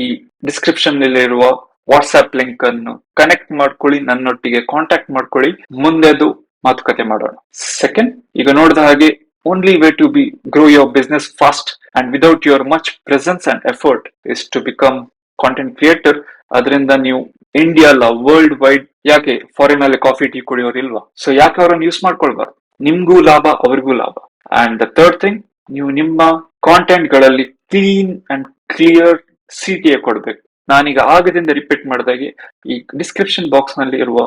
ಈ ಡಿಸ್ಕ್ರಿಪ್ಷನ್ ಇರುವ ವಾಟ್ಸ್ಆಪ್ ಲಿಂಕ್ ಅನ್ನು ಕನೆಕ್ಟ್ ಮಾಡ್ಕೊಳ್ಳಿ. ನನ್ನೊಟ್ಟಿಗೆ ಕಾಂಟ್ಯಾಕ್ಟ್ ಮಾಡ್ಕೊಳ್ಳಿ. ಮುಂದೆದು ಮಾತುಕತೆ ಮಾಡೋಣ. ಸೆಕೆಂಡ್ ಈಗ ನೋಡಿದ ಹಾಗೆ only way to be grow your business fast and without your much presence and effort is to become content creator ಅದರಿಂದ ನೀವು ಇಂಡಿಯಾ ಅಲ್ಲ ವರ್ಲ್ಡ್ ವೈಡ್ ಯಾಕೆ ಫಾರಿನ್ ಅಲ್ಲಿ ಕಾಫಿ ಟೀ ಕುಡಿಯೋರು ಇಲ್ವಾ ಸೊ ಯಾಕೆ ಅವರನ್ನು ಯೂಸ್ ಮಾಡ್ಕೊಳ್ಬಾರ್ದು? ನಿಮ್ಗೂ ಲಾಭ, ಅವರಿಗೂ ಲಾಭ. ಅಂಡ್ ದ ಥರ್ಡ್ ಥಿಂಗ್ ನೀವು ನಿಮ್ಮ ಕಾಂಟೆಂಟ್ಗಳಲ್ಲಿ clean and clear C T A ಕೊಡ್ಬೇಕು. ನಾನೀಗ ಆಗದಿಂದ ರಿಪೀಟ್ ಮಾಡಿದಾಗೆ, ಈ ಡಿಸ್ಕ್ರಿಪ್ಷನ್ ಬಾಕ್ಸ್ನಲ್ಲಿ ಇರುವ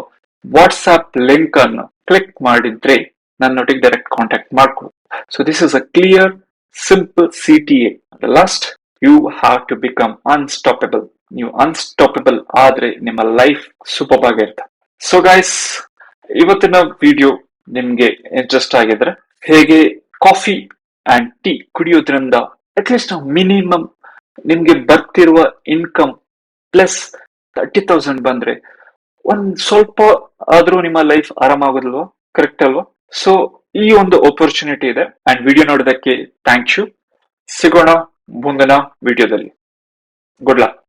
ವಾಟ್ಸ್ಆಪ್ ಲಿಂಕ್ ಅನ್ನು ಕ್ಲಿಕ್ ಮಾಡಿದ್ರೆ ನನ್ನೊಟ್ಟಿಗೆ ಡೈರೆಕ್ಟ್ ಕಾಂಟ್ಯಾಕ್ಟ್ ಮಾಡ್ಕೊಳ್ಳಿ so this is a clear simple C T A last you have to become unstoppable ನೀವು ಅನ್ಸ್ಟಾಪಬಲ್ ಆದ್ರೆ ನಿಮ್ಮ ಲೈಫ್ ಸೂಪರ್ ಆಗಿರುತ್ತೆ ಸೊ ಗೈಸ್ ಇವತ್ತಿನ ವಿಡಿಯೋ ನಿಮ್ಗೆ ಇಂಟ್ರೆಸ್ಟ್ ಆಗಿದ್ರೆ ಹೇಗೆ ಕಾಫಿ ಅಂಡ್ ಟೀ ಕುಡಿಯೋದ್ರಿಂದ ಅಟ್ಲೀಸ್ಟ್ ಮಿನಿಮಮ್ ನಿಮ್ಗೆ ಬರ್ತಿರುವ ಇನ್ಕಮ್ ಪ್ಲಸ್ ತರ್ಟಿ ತೌಸಂಡ್ ಬಂದ್ರೆ ಒಂದ್ ಸ್ವಲ್ಪ ಆದ್ರೂ ನಿಮ್ಮ ಲೈಫ್ ಆರಾಮಾಗೋದಿಲ್ವಾ? ಕರೆಕ್ಟ್ ಅಲ್ವಾ? ಸೊ ಈ ಒಂದು ಆಪರ್ಚುನಿಟಿ ಇದೆ ಅಂಡ್ ವಿಡಿಯೋ ನೋಡೋದಕ್ಕೆ ಥ್ಯಾಂಕ್ ಯು ಸಿಗೋಣ ಮುಂದಿನ ವಿಡಿಯೋದಲ್ಲಿ ಗುಡ್ ಲಕ್